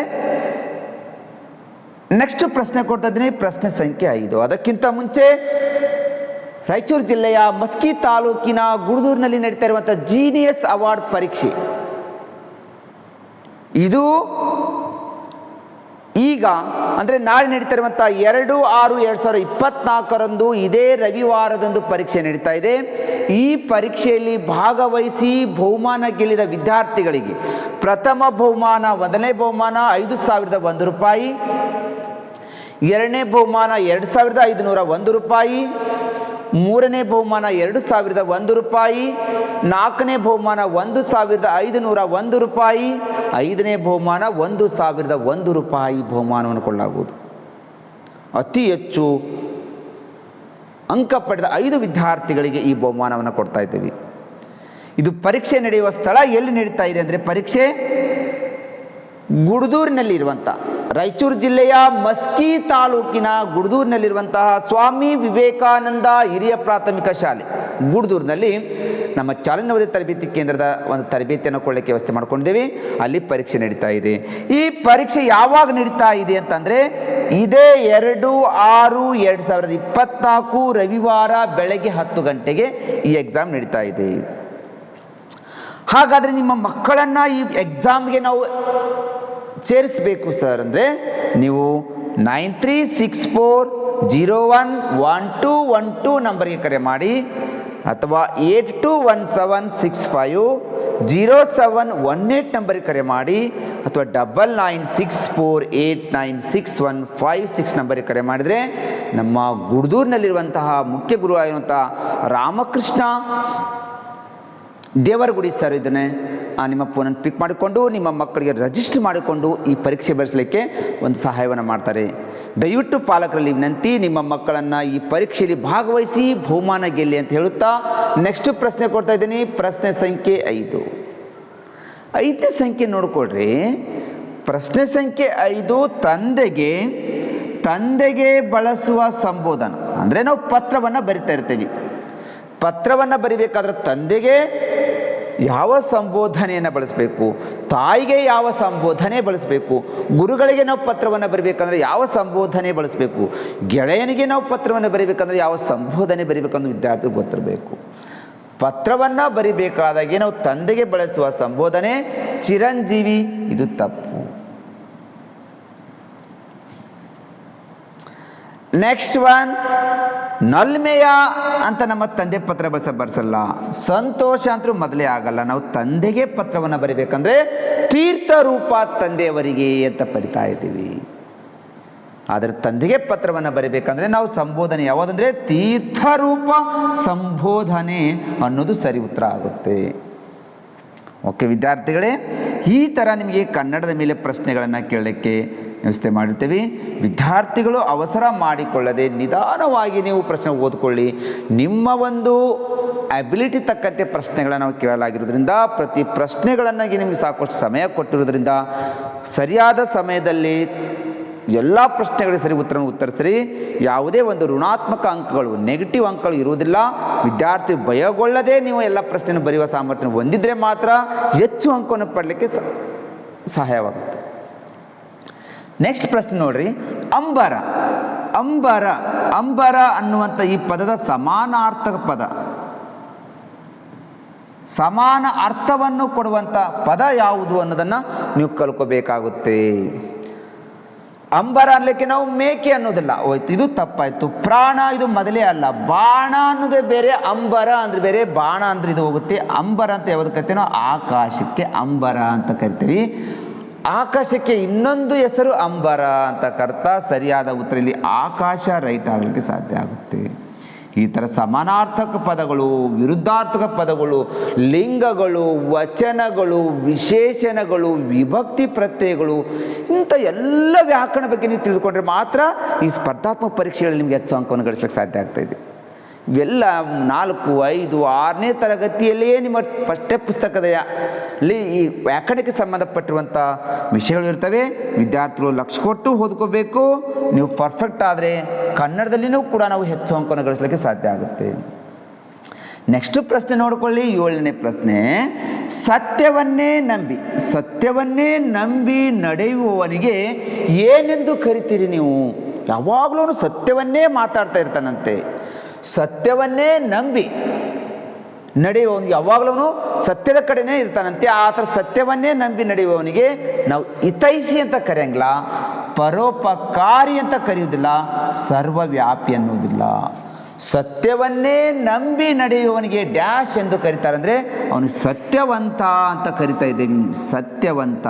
ನೆಕ್ಸ್ಟ್ ಪ್ರಶ್ನೆ ಕೊಡ್ತಾ ಇದ್ದೀನಿ ಪ್ರಶ್ನೆ ಸಂಖ್ಯೆ ಐದು. ಅದಕ್ಕಿಂತ ಮುಂಚೆ ರಾಯಚೂರು ಜಿಲ್ಲೆಯ ಮಸ್ಕಿ ತಾಲೂಕಿನ ಗುಡದೂರಿನಲ್ಲಿ ನಡೀತಾ ಇರುವಂಥ ಜೀನಿಯಸ್ ಅವಾರ್ಡ್ ಪರೀಕ್ಷೆ. ಇದು ಈಗ, ಅಂದರೆ ನಾಳೆ ನಡೀತಾ ಇರುವಂಥ ಎರಡು ಆರು ಎರಡು ಸಾವಿರದ ಇಪ್ಪತ್ನಾಲ್ಕರಂದು ಇದೇ ರವಿವಾರದಂದು ಪರೀಕ್ಷೆ ನಡೀತಾ ಇದೆ. ಈ ಪರೀಕ್ಷೆಯಲ್ಲಿ ಭಾಗವಹಿಸಿ ಬಹುಮಾನ ಗೆಲ್ಲಿದ ವಿದ್ಯಾರ್ಥಿಗಳಿಗೆ ಪ್ರಥಮ ಬಹುಮಾನ ಮೊದಲನೇ ಬಹುಮಾನ ಐದು ಸಾವಿರದ ಒಂದು ರೂಪಾಯಿ, ಎರಡನೇ ಬಹುಮಾನ ಎರಡು ಸಾವಿರದ ಐದುನೂರ ಒಂದು ರೂಪಾಯಿ ಮೂರನೇ ಬಹುಮಾನ ಎರಡು ಸಾವಿರದ ಒಂದು ರೂಪಾಯಿ, ನಾಲ್ಕನೇ ಬಹುಮಾನ ಒಂದು ಸಾವಿರದ ಐದುನೂರ ಒಂದು ರೂಪಾಯಿ, ಐದನೇ ಬಹುಮಾನ ಒಂದು ಸಾವಿರದ ಒಂದು ರೂಪಾಯಿ ಬಹುಮಾನವನ್ನು ಕೊಳ್ಳಲಾಗುವುದು ಅತಿ ಹೆಚ್ಚು ಅಂಕ ಪಡೆದ ಐದು ವಿದ್ಯಾರ್ಥಿಗಳಿಗೆ ಈ ಬಹುಮಾನವನ್ನು ಕೊಡ್ತಾ ಇದ್ದೀವಿ. ಇದು ಪರೀಕ್ಷೆ ನಡೆಯುವ ಸ್ಥಳ ಎಲ್ಲಿ ನಡೀತಾ ಇದೆ ಅಂದರೆ ಪರೀಕ್ಷೆ ಗುಡ್ದೂರಿನಲ್ಲಿ ಇರುವಂಥ ರಾಯಚೂರು ಜಿಲ್ಲೆಯ ಮಸ್ಕಿ ತಾಲೂಕಿನ ಗುಡ್ದೂರಿನಲ್ಲಿರುವಂತಹ ಸ್ವಾಮಿ ವಿವೇಕಾನಂದ ಹಿರಿಯ ಪ್ರಾಥಮಿಕ ಶಾಲೆ. ಗುಡ್ದೂರಿನಲ್ಲಿ ನಮ್ಮ ಚಾಲನವಧಿ ತರಬೇತಿ ಕೇಂದ್ರದ ಒಂದು ತರಬೇತಿಯನ್ನು ಕೊಡಲಿಕ್ಕೆ ವ್ಯವಸ್ಥೆ ಮಾಡ್ಕೊಂಡಿದ್ದೇವೆ. ಅಲ್ಲಿ ಪರೀಕ್ಷೆ ನಡೀತಾ ಇದೆ. ಈ ಪರೀಕ್ಷೆ ಯಾವಾಗ ನಡೀತಾ ಇದೆ ಅಂತಂದರೆ ಇದೇ ಎರಡು ಆರು ಎರಡು ಸಾವಿರದ ಇಪ್ಪತ್ನಾಲ್ಕು ರವಿವಾರ ಬೆಳಗ್ಗೆ ಹತ್ತು ಗಂಟೆಗೆ ಈ ಎಕ್ಸಾಮ್ ನಡೀತಾ ಇದೆ. ಹಾಗಾದರೆ ನಿಮ್ಮ ಮಕ್ಕಳನ್ನು ಈ ಎಕ್ಸಾಮ್ಗೆ ನಾವು ಸೇರಿಸಬೇಕು ಸರ್ ಅಂದರೆ ನೀವು nine three six four zero one one two one two ನಂಬರ್ಗೆ ಕರೆ ಮಾಡಿ ಅಥವಾ eight two one seven six five zero seven one eight ನಂಬರ್ಗೆ ಕರೆ ಮಾಡಿ ಅಥವಾ double nine six four eight nine six one five six ನಂಬರ್ಗೆ ಕರೆ ಮಾಡಿದರೆ ನಮ್ಮ ಗುಡ್ದೂರಿನಲ್ಲಿರುವಂತಹ ಮುಖ್ಯ ಗುರು ಆಗಿರುವಂತಹ ರಾಮಕೃಷ್ಣ ದೇವರಗುಡಿ ಸರ್ ಇದನ್ನೇ ಆ, ನಿಮ್ಮ ಫೋನನ್ನು ಪಿಕ್ ಮಾಡಿಕೊಂಡು ನಿಮ್ಮ ಮಕ್ಕಳಿಗೆ ರಿಜಿಸ್ಟರ್ ಮಾಡಿಕೊಂಡು ಈ ಪರೀಕ್ಷೆ ಬರೆಸಲಿಕ್ಕೆ ಒಂದು ಸಹಾಯವನ್ನು ಮಾಡ್ತಾರೆ. ದಯವಿಟ್ಟು ಪಾಲಕರಲ್ಲಿ ವಿನಂತಿ ನಿಮ್ಮ ಮಕ್ಕಳನ್ನು ಈ ಪರೀಕ್ಷೆಯಲ್ಲಿ ಭಾಗವಹಿಸಿ ಬಹುಮಾನ ಗೆಲ್ಲಿ ಅಂತ ಹೇಳುತ್ತಾ ನೆಕ್ಸ್ಟ್ ಪ್ರಶ್ನೆ ಕೊಡ್ತಾ ಇದ್ದೀನಿ. ಪ್ರಶ್ನೆ ಸಂಖ್ಯೆ ಐದು. ಐದನೇ ಸಂಖ್ಯೆ ನೋಡಿಕೊಳ್ಳ್ರಿ ಪ್ರಶ್ನೆ ಸಂಖ್ಯೆ ಐದು ತಂದೆಗೆ ತಂದೆಗೆ ಬಳಸುವ ಸಂಬೋಧನ. ಅಂದರೆ ನಾವು ಪತ್ರವನ್ನು ಬರಿತಾ ಇರ್ತೀವಿ. ಪತ್ರವನ್ನು ಬರಿಬೇಕಾದ್ರೆ ತಂದೆಗೆ ಯಾವ ಸಂಬೋಧನೆಯನ್ನು ಬಳಸಬೇಕು? ತಾಯಿಗೆ ಯಾವ ಸಂಬೋಧನೆ ಬಳಸಬೇಕು? ಗುರುಗಳಿಗೆ ನಾವು ಪತ್ರವನ್ನು ಬರಿಬೇಕಂದ್ರೆ ಯಾವ ಸಂಬೋಧನೆ ಬಳಸಬೇಕು? ಗೆಳೆಯನಿಗೆ ನಾವು ಪತ್ರವನ್ನು ಬರಿಬೇಕಂದ್ರೆ ಯಾವ ಸಂಬೋಧನೆ ಬರೀಬೇಕಂದ್ರೆ ವಿದ್ಯಾರ್ಥಿ ಗೊತ್ತಿರಬೇಕು. ಪತ್ರವನ್ನು ಬರಿಬೇಕಾದಾಗೆ ನಾವು ತಂದೆಗೆ ಬಳಸುವ ಸಂಬೋಧನೆ ಚಿರಂಜೀವಿ, ಇದು ತಪ್ಪು. ನೆಕ್ಸ್ಟ್ ಒನ್ ನಲ್ಮೆಯ ಅಂತ ನಮ್ಮ ತಂದೆ ಪತ್ರ ಬಸ, ಬರ್ಸಲ್ಲ. ಸಂತೋಷ ಅಂತೂ ಮೊದಲೇ ಆಗಲ್ಲ. ನಾವು ತಂದೆಗೆ ಪತ್ರವನ್ನು ಬರಿಬೇಕಂದ್ರೆ ತೀರ್ಥರೂಪ ತಂದೆಯವರಿಗೆ ಅಂತ ಬರಿತಾ ಇದ್ದೀವಿ. ಆದರೆ ತಂದೆಗೆ ಪತ್ರವನ್ನು ಬರಿಬೇಕಂದ್ರೆ ನಾವು ಸಂಬೋಧನೆ. ಯಾವುದಂದ್ರೆ ತೀರ್ಥರೂಪ ಸಂಬೋಧನೆ ಅನ್ನೋದು ಸರಿ ಉತ್ತರ ಆಗುತ್ತೆ. ಓಕೆ ವಿದ್ಯಾರ್ಥಿಗಳೇ, ಈ ಥರ ನಿಮಗೆ ಕನ್ನಡದ ಮೇಲೆ ಪ್ರಶ್ನೆಗಳನ್ನು ಕೇಳಲಿಕ್ಕೆ ವ್ಯವಸ್ಥೆ ಮಾಡಿರ್ತೀವಿ ವಿದ್ಯಾರ್ಥಿಗಳು ಅವಸರ ಮಾಡಿಕೊಳ್ಳದೆ ನಿಧಾನವಾಗಿ ನೀವು ಪ್ರಶ್ನೆ ಓದ್ಕೊಳ್ಳಿ. ನಿಮ್ಮ ಒಂದು ಅಬಿಲಿಟಿ ತಕ್ಕಂತೆ ಪ್ರಶ್ನೆಗಳನ್ನು ನಾವು ಕೇಳಲಾಗಿರೋದ್ರಿಂದ ಪ್ರತಿ ಪ್ರಶ್ನೆಗಳನ್ನಾಗಿ ನಿಮಗೆ ಸಾಕಷ್ಟು ಸಮಯ ಕೊಟ್ಟಿರೋದ್ರಿಂದ ಸರಿಯಾದ ಸಮಯದಲ್ಲಿ ಎಲ್ಲ ಪ್ರಶ್ನೆಗಳಿಗೆ ಸರಿ ಉತ್ತರ ಉತ್ತರಿಸ್ರಿ. ಯಾವುದೇ ಒಂದು ಋಣಾತ್ಮಕ ಅಂಕಗಳು ನೆಗೆಟಿವ್ ಅಂಕಗಳು ಇರುವುದಿಲ್ಲ. ವಿದ್ಯಾರ್ಥಿ ಭಯಗೊಳ್ಳದೆ ನೀವು ಎಲ್ಲ ಪ್ರಶ್ನೆಯನ್ನು ಬರೆಯುವ ಸಾಮರ್ಥ್ಯ ಹೊಂದಿದ್ರೆ ಮಾತ್ರ ಹೆಚ್ಚು ಅಂಕವನ್ನು ಪಡಲಿಕ್ಕೆ ಸಹಾಯವಾಗುತ್ತೆ. ನೆಕ್ಸ್ಟ್ ಪ್ರಶ್ನೆ ನೋಡ್ರಿ. ಅಂಬರ. ಅಂಬರ ಅಂಬರ ಅನ್ನುವಂಥ ಈ ಪದದ ಸಮಾನಾರ್ಥಕ ಪದ. ಸಮಾನ ಅರ್ಥವನ್ನು ಕೊಡುವಂಥ ಪದ ಯಾವುದು ಅನ್ನೋದನ್ನು ನೀವು ಕಲ್ಕೋಬೇಕಾಗುತ್ತೆ. ಅಂಬರ ಅನ್ಲಿಕ್ಕೆ ನಾವು ಮೇಕೆ ಅನ್ನೋದಿಲ್ಲ. ಹೋಯ್ತು, ಇದು ತಪ್ಪಾಯಿತು. ಪ್ರಾಣ ಇದು ಮೊದಲೇ ಅಲ್ಲ. ಬಾಣ ಅನ್ನೋದೇ ಬೇರೆ, ಅಂಬರ ಅಂದ್ರೆ ಬೇರೆ, ಬಾಣ ಅಂದ್ರೆ ಇದು ಹೋಗುತ್ತೆ. ಅಂಬರ ಅಂತ ಯಾವ್ದು ಕರಿತೀವಿ ಆಕಾಶಕ್ಕೆ ಅಂಬರ ಅಂತ ಕರಿತೀವಿ. ಆಕಾಶಕ್ಕೆ ಇನ್ನೊಂದು ಹೆಸರು ಅಂಬರ ಅಂತ ಕರ್ತ ಸರಿಯಾದ ಉತ್ತರ ಇಲ್ಲಿ ಆಕಾಶ ರೈಟ್ ಆಗಲಿಕ್ಕೆ ಸಾಧ್ಯ ಆಗುತ್ತೆ. ಈ ಥರ ಸಮಾನಾರ್ಥಕ ಪದಗಳು, ವಿರುದ್ಧಾರ್ಥಕ ಪದಗಳು, ಲಿಂಗಗಳು, ವಚನಗಳು, ವಿಶೇಷಣಗಳು, ವಿಭಕ್ತಿ ಪ್ರತ್ಯಯಗಳು, ಇಂಥ ಎಲ್ಲ ವ್ಯಾಕರಣ ಬಗ್ಗೆ ನೀವು ತಿಳಿದುಕೊಂಡ್ರೆ ಮಾತ್ರ ಈ ಸ್ಪರ್ಧಾತ್ಮಕ ಪರೀಕ್ಷೆಗಳಲ್ಲಿ ನಿಮಗೆ ಹೆಚ್ಚು ಅಂಕವನ್ನು ಗಳಿಸ್ಲಿಕ್ಕೆ ಸಾಧ್ಯ ಆಗ್ತಾ ಇದೆ. ಇವೆಲ್ಲ ನಾಲ್ಕು, ಐದು, ಆರನೇ ತರಗತಿಯಲ್ಲಿಯೇ ನಿಮ್ಮ ಪಠ್ಯ ಪುಸ್ತಕದ ಅಲ್ಲಿ ಈ ವ್ಯಾಕರಣಕ್ಕೆ ಸಂಬಂಧಪಟ್ಟಿರುವಂಥ ವಿಷಯಗಳು ಇರ್ತವೆ. ವಿದ್ಯಾರ್ಥಿಗಳು ಲಕ್ಷ ಕೊಟ್ಟು ಓದ್ಕೋಬೇಕು. ನೀವು ಪರ್ಫೆಕ್ಟ್ ಆದರೆ ಕನ್ನಡದಲ್ಲಿನೂ ಕೂಡ ನಾವು ಹೆಚ್ಚು ಅಂಕವನ್ನು ಗಳಿಸಲಿಕ್ಕೆ ಸಾಧ್ಯ ಆಗುತ್ತೆ. ನೆಕ್ಸ್ಟ್ ಪ್ರಶ್ನೆ ನೋಡಿಕೊಳ್ಳಿ. ಏಳನೇ ಪ್ರಶ್ನೆ, ಸತ್ಯವನ್ನೇ ನಂಬಿ ಸತ್ಯವನ್ನೇ ನಂಬಿ ನಡೆಯುವವನಿಗೆ ಏನೆಂದು ಕರಿತೀರಿ ನೀವು? ಯಾವಾಗಲೂ ಸತ್ಯವನ್ನೇ ಮಾತಾಡ್ತಾ ಇರ್ತಾನಂತೆ. ಸತ್ಯವನ್ನೇ ನಂಬಿ ನಡೆಯುವವನು ಯಾವಾಗಲೂ ಸತ್ಯದ ಕಡೆನೇ ಇರ್ತಾನಂತೆ, ಆ ಥರ ಸತ್ಯವನ್ನೇ ನಂಬಿ ನಡೆಯುವವನಿಗೆ ನಾವು ಹಿತೈಸಿ ಅಂತ ಕರೆಯಂಗಿಲ್ಲ, ಪರೋಪಕಾರಿ ಅಂತ ಕರೆಯುವುದಿಲ್ಲ, ಸರ್ವವ್ಯಾಪಿ ಅನ್ನುವುದಿಲ್ಲ. ಸತ್ಯವನ್ನೇ ನಂಬಿ ನಡೆಯುವವನಿಗೆ ಡ್ಯಾಶ್ ಎಂದು ಕರೀತಾರೆ ಅಂದರೆ ಅವನು ಸತ್ಯವಂತ ಅಂತ ಕರಿತಾ ಇದ್ದೀನಿ, ಸತ್ಯವಂತ.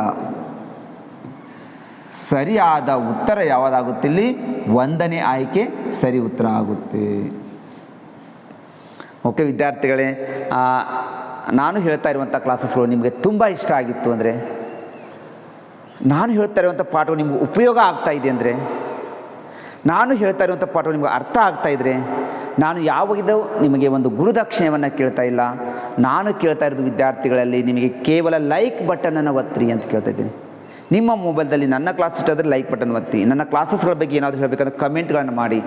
ಸರಿಯಾದ ಉತ್ತರ ಯಾವುದಾಗುತ್ತಿಲ್ಲಿ? ಒಂದನೇ ಆಯ್ಕೆ ಸರಿ ಉತ್ತರ ಆಗುತ್ತೆ. ಓಕೆ ವಿದ್ಯಾರ್ಥಿಗಳೇ ನಾನು ಹೇಳ್ತಾ ಇರುವಂಥ ಕ್ಲಾಸಸ್ಗಳು ನಿಮಗೆ ತುಂಬ ಇಷ್ಟ ಆಗಿತ್ತು ಅಂದರೆ, ನಾನು ಹೇಳ್ತಾ ಇರುವಂಥ ಪಾಠವು ನಿಮ್ಗೆ ಉಪಯೋಗ ಆಗ್ತಾ ಇದೆ ಅಂದರೆ, ನಾನು ಹೇಳ್ತಾ ಇರುವಂಥ ಪಾಠವು ನಿಮಗೆ ಅರ್ಥ ಆಗ್ತಾ ಇದ್ದರೆ ನಾನು ಯಾವಾಗಿದ್ದು ನಿಮಗೆ ಒಂದು ಗುರುದಕ್ಷಿಣೆಯನ್ನು ಕೇಳ್ತಾ ಇಲ್ಲ. ನಾನು ಕೇಳ್ತಾ ಇರೋದು ವಿದ್ಯಾರ್ಥಿಗಳಲ್ಲಿ ನಿಮಗೆ ಕೇವಲ ಲೈಕ್ ಬಟನನ್ನು ಒತ್ತಿರಿ ಅಂತ ಕೇಳ್ತಾ ಇದ್ದೀನಿ. ನಿಮ್ಮ ಮೊಬೈಲ್ದಲ್ಲಿ ನನ್ನ ಕ್ಲಾಸ್ ಇಷ್ಟಾದರೆ ಲೈಕ್ ಬಟನ್ ಒತ್ತಿ. ನನ್ನ ಕ್ಲಾಸಸ್ಗಳ ಬಗ್ಗೆ ಏನಾದರೂ ಹೇಳಬೇಕಂದ್ರೆ ಕಮೆಂಟ್ಗಳನ್ನು ಮಾಡಿ.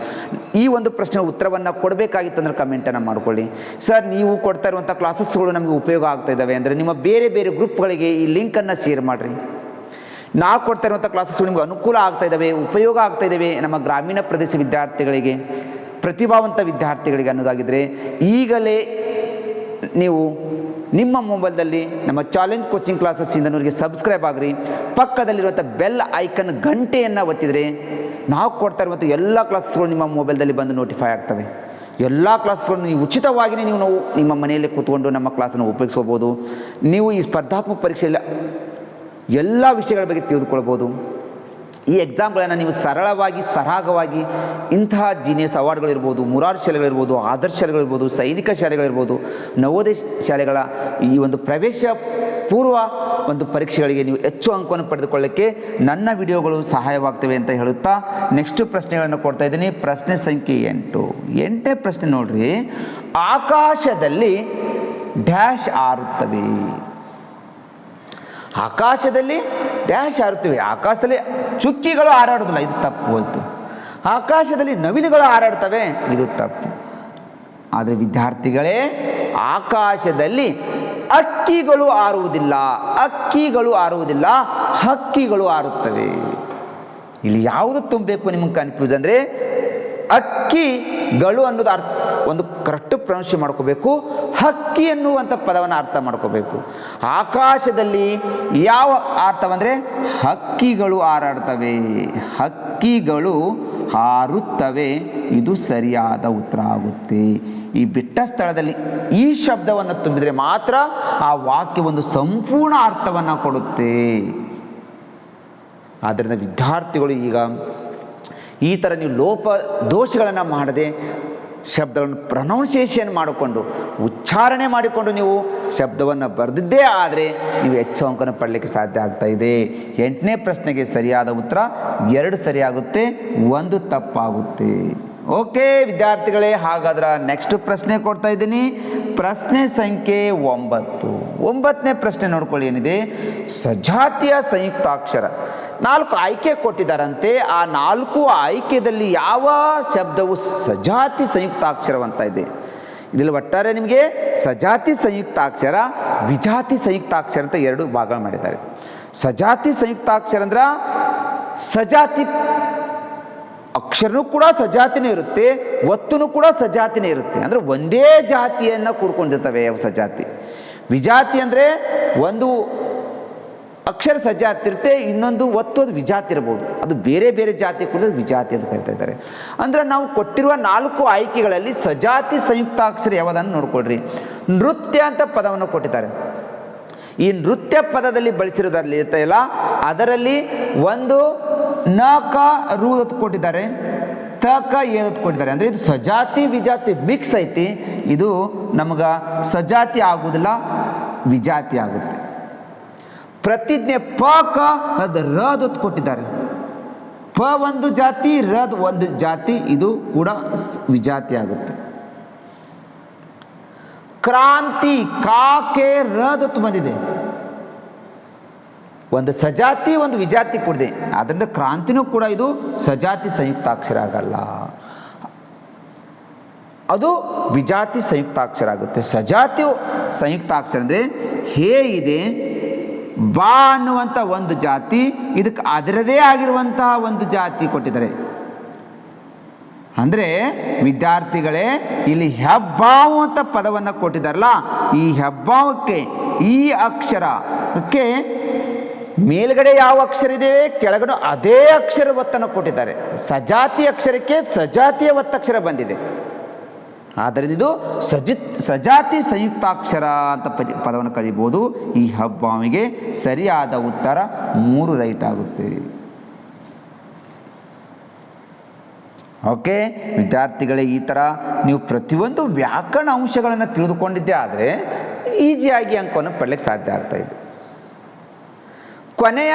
ಈ ಒಂದು ಪ್ರಶ್ನೆ ಉತ್ತರವನ್ನು ಕೊಡಬೇಕಾಗಿತ್ತು ಅಂದರೆ ಕಮೆಂಟನ್ನು ಮಾಡಿಕೊಳ್ಳಿ. ಸರ್ ನೀವು ಕೊಡ್ತಾ ಇರುವಂಥ ಕ್ಲಾಸಸ್ಗಳು ನಮಗೆ ಉಪಯೋಗ ಆಗ್ತಾ ಇದ್ದಾವೆ ಅಂದರೆ ನಿಮ್ಮ ಬೇರೆ ಬೇರೆ ಗ್ರೂಪ್ಗಳಿಗೆ ಈ ಲಿಂಕನ್ನು ಶೇರ್ ಮಾಡಿರಿ. ನಾವು ಕೊಡ್ತಾ ಇರುವಂಥ ಕ್ಲಾಸಸ್ಗಳು ನಿಮ್ಗೆ ಅನುಕೂಲ ಆಗ್ತಾ ಇದ್ದಾವೆ ಉಪಯೋಗ ಆಗ್ತಾ ಇದ್ದಾವೆ ನಮ್ಮ ಗ್ರಾಮೀಣ ಪ್ರದೇಶ ವಿದ್ಯಾರ್ಥಿಗಳಿಗೆ, ಪ್ರತಿಭಾವಂತ ವಿದ್ಯಾರ್ಥಿಗಳಿಗೆ ಅನ್ನೋದಾಗಿದ್ದರೆ ಈಗಲೇ ನೀವು ನಿಮ್ಮ ಮೊಬೈಲ್ದಲ್ಲಿ ನಮ್ಮ ಚಾಲೆಂಜ್ ಕೋಚಿಂಗ್ ಕ್ಲಾಸಸ್ ಇಂದನವರಿಗೆ ಸಬ್ಸ್ಕ್ರೈಬ್ ಆಗಿರಿ. ಪಕ್ಕದಲ್ಲಿರುವಂಥ ಬೆಲ್ ಐಕನ್ ಗಂಟೆಯನ್ನು ಒತ್ತಿದರೆ ನಾವು ಕೊಡ್ತಾ ಇರುವಂಥ ಎಲ್ಲ ಕ್ಲಾಸಸ್ಗಳು ನಿಮ್ಮ ಮೊಬೈಲ್ದಲ್ಲಿ ಬಂದು ನೋಟಿಫೈ ಆಗ್ತವೆ. ಎಲ್ಲ ಕ್ಲಾಸ್ಗಳನ್ನು ನೀವು ಉಚಿತವಾಗಿಯೇ ನೀವು ನಾವು ನಿಮ್ಮ ಮನೆಯಲ್ಲೇ ಕೂತ್ಕೊಂಡು ನಮ್ಮ ಕ್ಲಾಸನ್ನು ಉಪಯೋಗಿಸ್ಕೋಬೋದು. ನೀವು ಈ ಸ್ಪರ್ಧಾತ್ಮಕ ಪರೀಕ್ಷೆಯಲ್ಲಿ ಎಲ್ಲ ವಿಷಯಗಳ ಬಗ್ಗೆ ತಿಳಿದುಕೊಳ್ಬೋದು. ಈ ಎಕ್ಸಾಮ್ಗಳನ್ನು ನೀವು ಸರಳವಾಗಿ, ಸರಾಗವಾಗಿ ಇಂತಹ ಜೀನಿಯಸ್ ಅವಾರ್ಡ್ಗಳಿರ್ಬೋದು ಮುರಾರ್ ಶಾಲೆಗಳಿರ್ಬೋದು, ಆದರ್ಶ ಶಾಲೆಗಳಿರ್ಬೋದು, ಸೈನಿಕ ಶಾಲೆಗಳಿರ್ಬೋದು, ನವೋದಯ ಶಾಲೆಗಳ ಈ ಒಂದು ಪ್ರವೇಶ ಪೂರ್ವ ಒಂದು ಪರೀಕ್ಷೆಗಳಿಗೆ ನೀವು ಹೆಚ್ಚು ಅಂಕವನ್ನು ಪಡೆದುಕೊಳ್ಳಕ್ಕೆ ನನ್ನ ವಿಡಿಯೋಗಳು ಸಹಾಯವಾಗ್ತವೆ ಅಂತ ಹೇಳುತ್ತಾ ನೆಕ್ಸ್ಟ್ ಪ್ರಶ್ನೆಗಳನ್ನು ಕೊಡ್ತಾ ಇದ್ದೀನಿ. ಪ್ರಶ್ನೆ ಸಂಖ್ಯೆ ಎಂಟು. ಎಂಟನೇ ಪ್ರಶ್ನೆ ನೋಡ್ರಿ. ಆಕಾಶದಲ್ಲಿ ಡ್ಯಾಶ್ ಆರುತ್ತವೆ. ಆಕಾಶದಲ್ಲಿ ಡ್ಯಾಶ್ ಹಾರುತ್ತವೆ ಆಕಾಶದಲ್ಲಿ ಚುಕ್ಕಿಗಳು ಹಾರಾಡೋದಿಲ್ಲ ಇದು ತಪ್ಪು ಹೋಯ್ತು. ಆಕಾಶದಲ್ಲಿ ನವಿಲುಗಳು ಹಾರಾಡ್ತವೆ. ಇದು ತಪ್ಪು. ಆದರೆ ವಿದ್ಯಾರ್ಥಿಗಳೇ, ಆಕಾಶದಲ್ಲಿ ಅಕ್ಕಿಗಳು ಆರುವುದಿಲ್ಲ ಅಕ್ಕಿಗಳು ಆರುವುದಿಲ್ಲ ಹಕ್ಕಿಗಳು ಆರುತ್ತವೆ ಇಲ್ಲಿ ಯಾವುದು ತುಂಬಬೇಕು ನಿಮಗೆ ಕನ್ಫ್ಯೂಸ್ ಅಂದರೆ ಅಕ್ಕಿಗಳು ಅನ್ನೋದು ಅರ್ಥ, ಒಂದು ಕರೆಕ್ಟ್ ಪ್ರೊನೌನ್ಸಿ ಮಾಡ್ಕೋಬೇಕು. ಹಕ್ಕಿ ಎನ್ನುವಂಥ ಪದವನ್ನು ಅರ್ಥ ಮಾಡ್ಕೋಬೇಕು. ಆಕಾಶದಲ್ಲಿ ಯಾವ ಅರ್ಥವಂದರೆ ಹಕ್ಕಿಗಳು ಹಾರಾಡ್ತವೆ. ಹಕ್ಕಿಗಳು ಹಾರುತ್ತವೆ. ಇದು ಸರಿಯಾದ ಉತ್ತರ ಆಗುತ್ತೆ. ಈ ಬಿಟ್ಟ ಸ್ಥಳದಲ್ಲಿ ಈ ಶಬ್ದವನ್ನು ತುಂಬಿದರೆ ಮಾತ್ರ ಆ ವಾಕ್ಯ ಒಂದು ಸಂಪೂರ್ಣ ಅರ್ಥವನ್ನು ಕೊಡುತ್ತೆ. ಆದ್ದರಿಂದ ವಿದ್ಯಾರ್ಥಿಗಳು ಈಗ ಈ ಥರ ನೀವು ಲೋಪ ದೋಷಗಳನ್ನು ಮಾಡದೆ ಶಬ್ದಗಳನ್ನು ಪ್ರೊನೌನ್ಸಿಯೇಷನ್ ಮಾಡಿಕೊಂಡು, ಉಚ್ಚಾರಣೆ ಮಾಡಿಕೊಂಡು ನೀವು ಶಬ್ದವನ್ನು ಬರೆದಿದ್ದೇ ಆದರೆ ನೀವು ಹೆಚ್ಚು ಅಂಕನ ಪಡಲಿಕ್ಕೆ ಸಾಧ್ಯ ಆಗ್ತಾ ಇದೆ. ಎಂಟನೇ ಪ್ರಶ್ನೆಗೆ ಸರಿಯಾದ ಉತ್ತರ, ಎರಡು ಸರಿಯಾಗುತ್ತೆ, ಒಂದು ತಪ್ಪಾಗುತ್ತೆ. ಓಕೆ ವಿದ್ಯಾರ್ಥಿಗಳೇ, ಹಾಗಾದ್ರೆ ನೆಕ್ಸ್ಟ್ ಪ್ರಶ್ನೆ ಕೊಡ್ತಾ ಇದ್ದೀನಿ. ಪ್ರಶ್ನೆ ಸಂಖ್ಯೆ ಒಂಬತ್ತು. ಒಂಬತ್ತನೇ ಪ್ರಶ್ನೆ ನೋಡ್ಕೊಳ್ಳಿ ಏನಿದೆ? ಸಜಾತಿಯ ಸಂಯುಕ್ತಾಕ್ಷರ. ನಾಲ್ಕು ಆಯ್ಕೆ ಕೊಟ್ಟಿದ್ದಾರಂತೆ. ಆ ನಾಲ್ಕು ಆಯ್ಕೆಯಲ್ಲಿ ಯಾವ ಶಬ್ದವು ಸಜಾತಿ ಸಂಯುಕ್ತಾಕ್ಷರವಂತ ಇದೆ. ಇದರಲ್ಲಿ ಒಟ್ಟಾರೆ ನಿಮಗೆ ಸಜಾತಿ ಸಂಯುಕ್ತಾಕ್ಷರ, ವಿಜಾತಿ ಸಂಯುಕ್ತಾಕ್ಷರ ಅಂತ ಎರಡು ಭಾಗ ಮಾಡಿದ್ದಾರೆ. ಸಜಾತಿ ಸಂಯುಕ್ತಾಕ್ಷರ ಅಂದ್ರೆ ಸಜಾತಿ ಅಕ್ಷರನೂ ಕೂಡ ಸಜಾತಿನೇ ಇರುತ್ತೆ, ಒತ್ತುನೂ ಕೂಡ ಸಜಾತಿನೇ ಇರುತ್ತೆ. ಅಂದರೆ ಒಂದೇ ಜಾತಿಯನ್ನು ಕೂಡ್ಕೊಂಡಿರ್ತವೆ ಸಜಾತಿ. ವಿಜಾತಿ ಅಂದರೆ ಒಂದು ಅಕ್ಷರ ಸಜಾತಿ ಇರುತ್ತೆ ಇನ್ನೊಂದು ಒತ್ತು ಅದು ವಿಜಾತಿ ಇರ್ಬೋದು ಅದು ಬೇರೆ ಬೇರೆ ಜಾತಿ ಕೂಡ ವಿಜಾತಿ ಅಂತ ಕರಿತಾ ಇದ್ದಾರೆ. ಅಂದರೆ ನಾವು ಕೊಟ್ಟಿರುವ ನಾಲ್ಕು ಆಯ್ಕೆಗಳಲ್ಲಿ ಸಜಾತಿ ಸಂಯುಕ್ತಾಕ್ಷರ ಯಾವುದನ್ನು ನೋಡ್ಕೊಳ್ರಿ. ನೃತ್ಯ ಅಂತ ಪದವನ್ನು ಕೊಟ್ಟಿದ್ದಾರೆ. ಈ ನೃತ್ಯ ಪದದಲ್ಲಿ ಬಳಸಿರೋದ್ರಲ್ಲಿ ಇರ್ತಾಯಿಲ್ಲ ಅದರಲ್ಲಿ ಒಂದು ನ, ಕ, ರು ಕೊಟ್ಟಿದ್ದಾರೆ. ತ, ಕ ಏನಂತ ಕೊಟ್ಟಿದ್ದಾರೆ. ಅಂದರೆ ಇದು ಸಜಾತಿ, ವಿಜಾತಿ ಮಿಕ್ಸ್ ಐತಿ. ಇದು ನಮಗೆ ಸಜಾತಿ ಆಗುವುದಿಲ್ಲ ವಿಜಾತಿ ಆಗುತ್ತೆ. ಪ್ರತಿಜ್ಞೆ ಪ ಕ ಅದು ರದ್ ಅಂತ ಕೊಟ್ಟಿದ್ದಾರೆ. ಪ ಒಂದು ಜಾತಿ, ರದ್ ಒಂದು ಜಾತಿ, ಇದು ಕೂಡ ವಿಜಾತಿ ಆಗುತ್ತೆ. ಕ್ರಾಂತಿ ಕಾಕೆ ರದ್ ಅಂತ ಬಂದಿದೆ. ಒಂದು ಸಜಾತಿ, ಒಂದು ವಿಜಾತಿ ಕೂಡಿದೆ. ಆದ್ದರಿಂದ ಕ್ರಾಂತಿನೂ ಕೂಡ ಇದು ಸಜಾತಿ ಸಂಯುಕ್ತಾಕ್ಷರ ಆಗಲ್ಲ ಅದು ವಿಜಾತಿ ಸಂಯುಕ್ತಾಕ್ಷರ ಆಗುತ್ತೆ ಸಜಾತಿ ಸಂಯುಕ್ತಾಕ್ಷರ ಅಂದರೆ ಹೇ ಇದೆ ಬಾ ಅನ್ನುವಂಥ ಒಂದು ಜಾತಿ, ಇದಕ್ಕೆ ಅದರದೇ ಆಗಿರುವಂತಹ ಒಂದು ಜಾತಿ ಕೊಟ್ಟಿದ್ದಾರೆ. ಅಂದರೆ ವಿದ್ಯಾರ್ಥಿಗಳೇ, ಇಲ್ಲಿ ಹೆಬ್ಬಾವು ಅಂತ ಪದವನ್ನು ಕೊಟ್ಟಿದ್ದಾರಲ್ಲ, ಈ ಹೆಬ್ಬಾವಕ್ಕೆ ಈ ಅಕ್ಷರಕ್ಕೆ ಮೇಲ್ಗಡೆ ಯಾವ ಅಕ್ಷರ ಇದೆಯೇ, ಕೆಳಗಡೆ ಅದೇ ಅಕ್ಷರ ಒತ್ತನ್ನು ಕೊಟ್ಟಿದ್ದಾರೆ. ಸಜಾತಿ ಅಕ್ಷರಕ್ಕೆ ಸಜಾತಿಯ ಒತ್ತಕ್ಷರ ಬಂದಿದೆ. ಆದ್ದರಿಂದ ಇದು ಸಜಿತ್ ಸಜಾತಿ ಸಂಯುಕ್ತಾಕ್ಷರ ಅಂತ ಪದ ಪದವನ್ನು ಕಲಿಬೋದು. ಈ ಹಬ್ಬಾವಿಗೆ ಸರಿಯಾದ ಉತ್ತರ ಮೂರು ರೈಟ್ ಆಗುತ್ತೆ. ಓಕೆ, ವಿದ್ಯಾರ್ಥಿಗಳೇ, ಈ ಥರ ನೀವು ಪ್ರತಿಯೊಂದು ವ್ಯಾಕರಣ ಅಂಶಗಳನ್ನು ತಿಳಿದುಕೊಂಡಿದ್ದೆ ಆದರೆ ಈಜಿಯಾಗಿ ಅಂಕವನ್ನು ಪಡ್ಲಿಕ್ಕೆ ಸಾಧ್ಯ ಆಗ್ತಾ ಇದೆ. ಕೊನೆಯ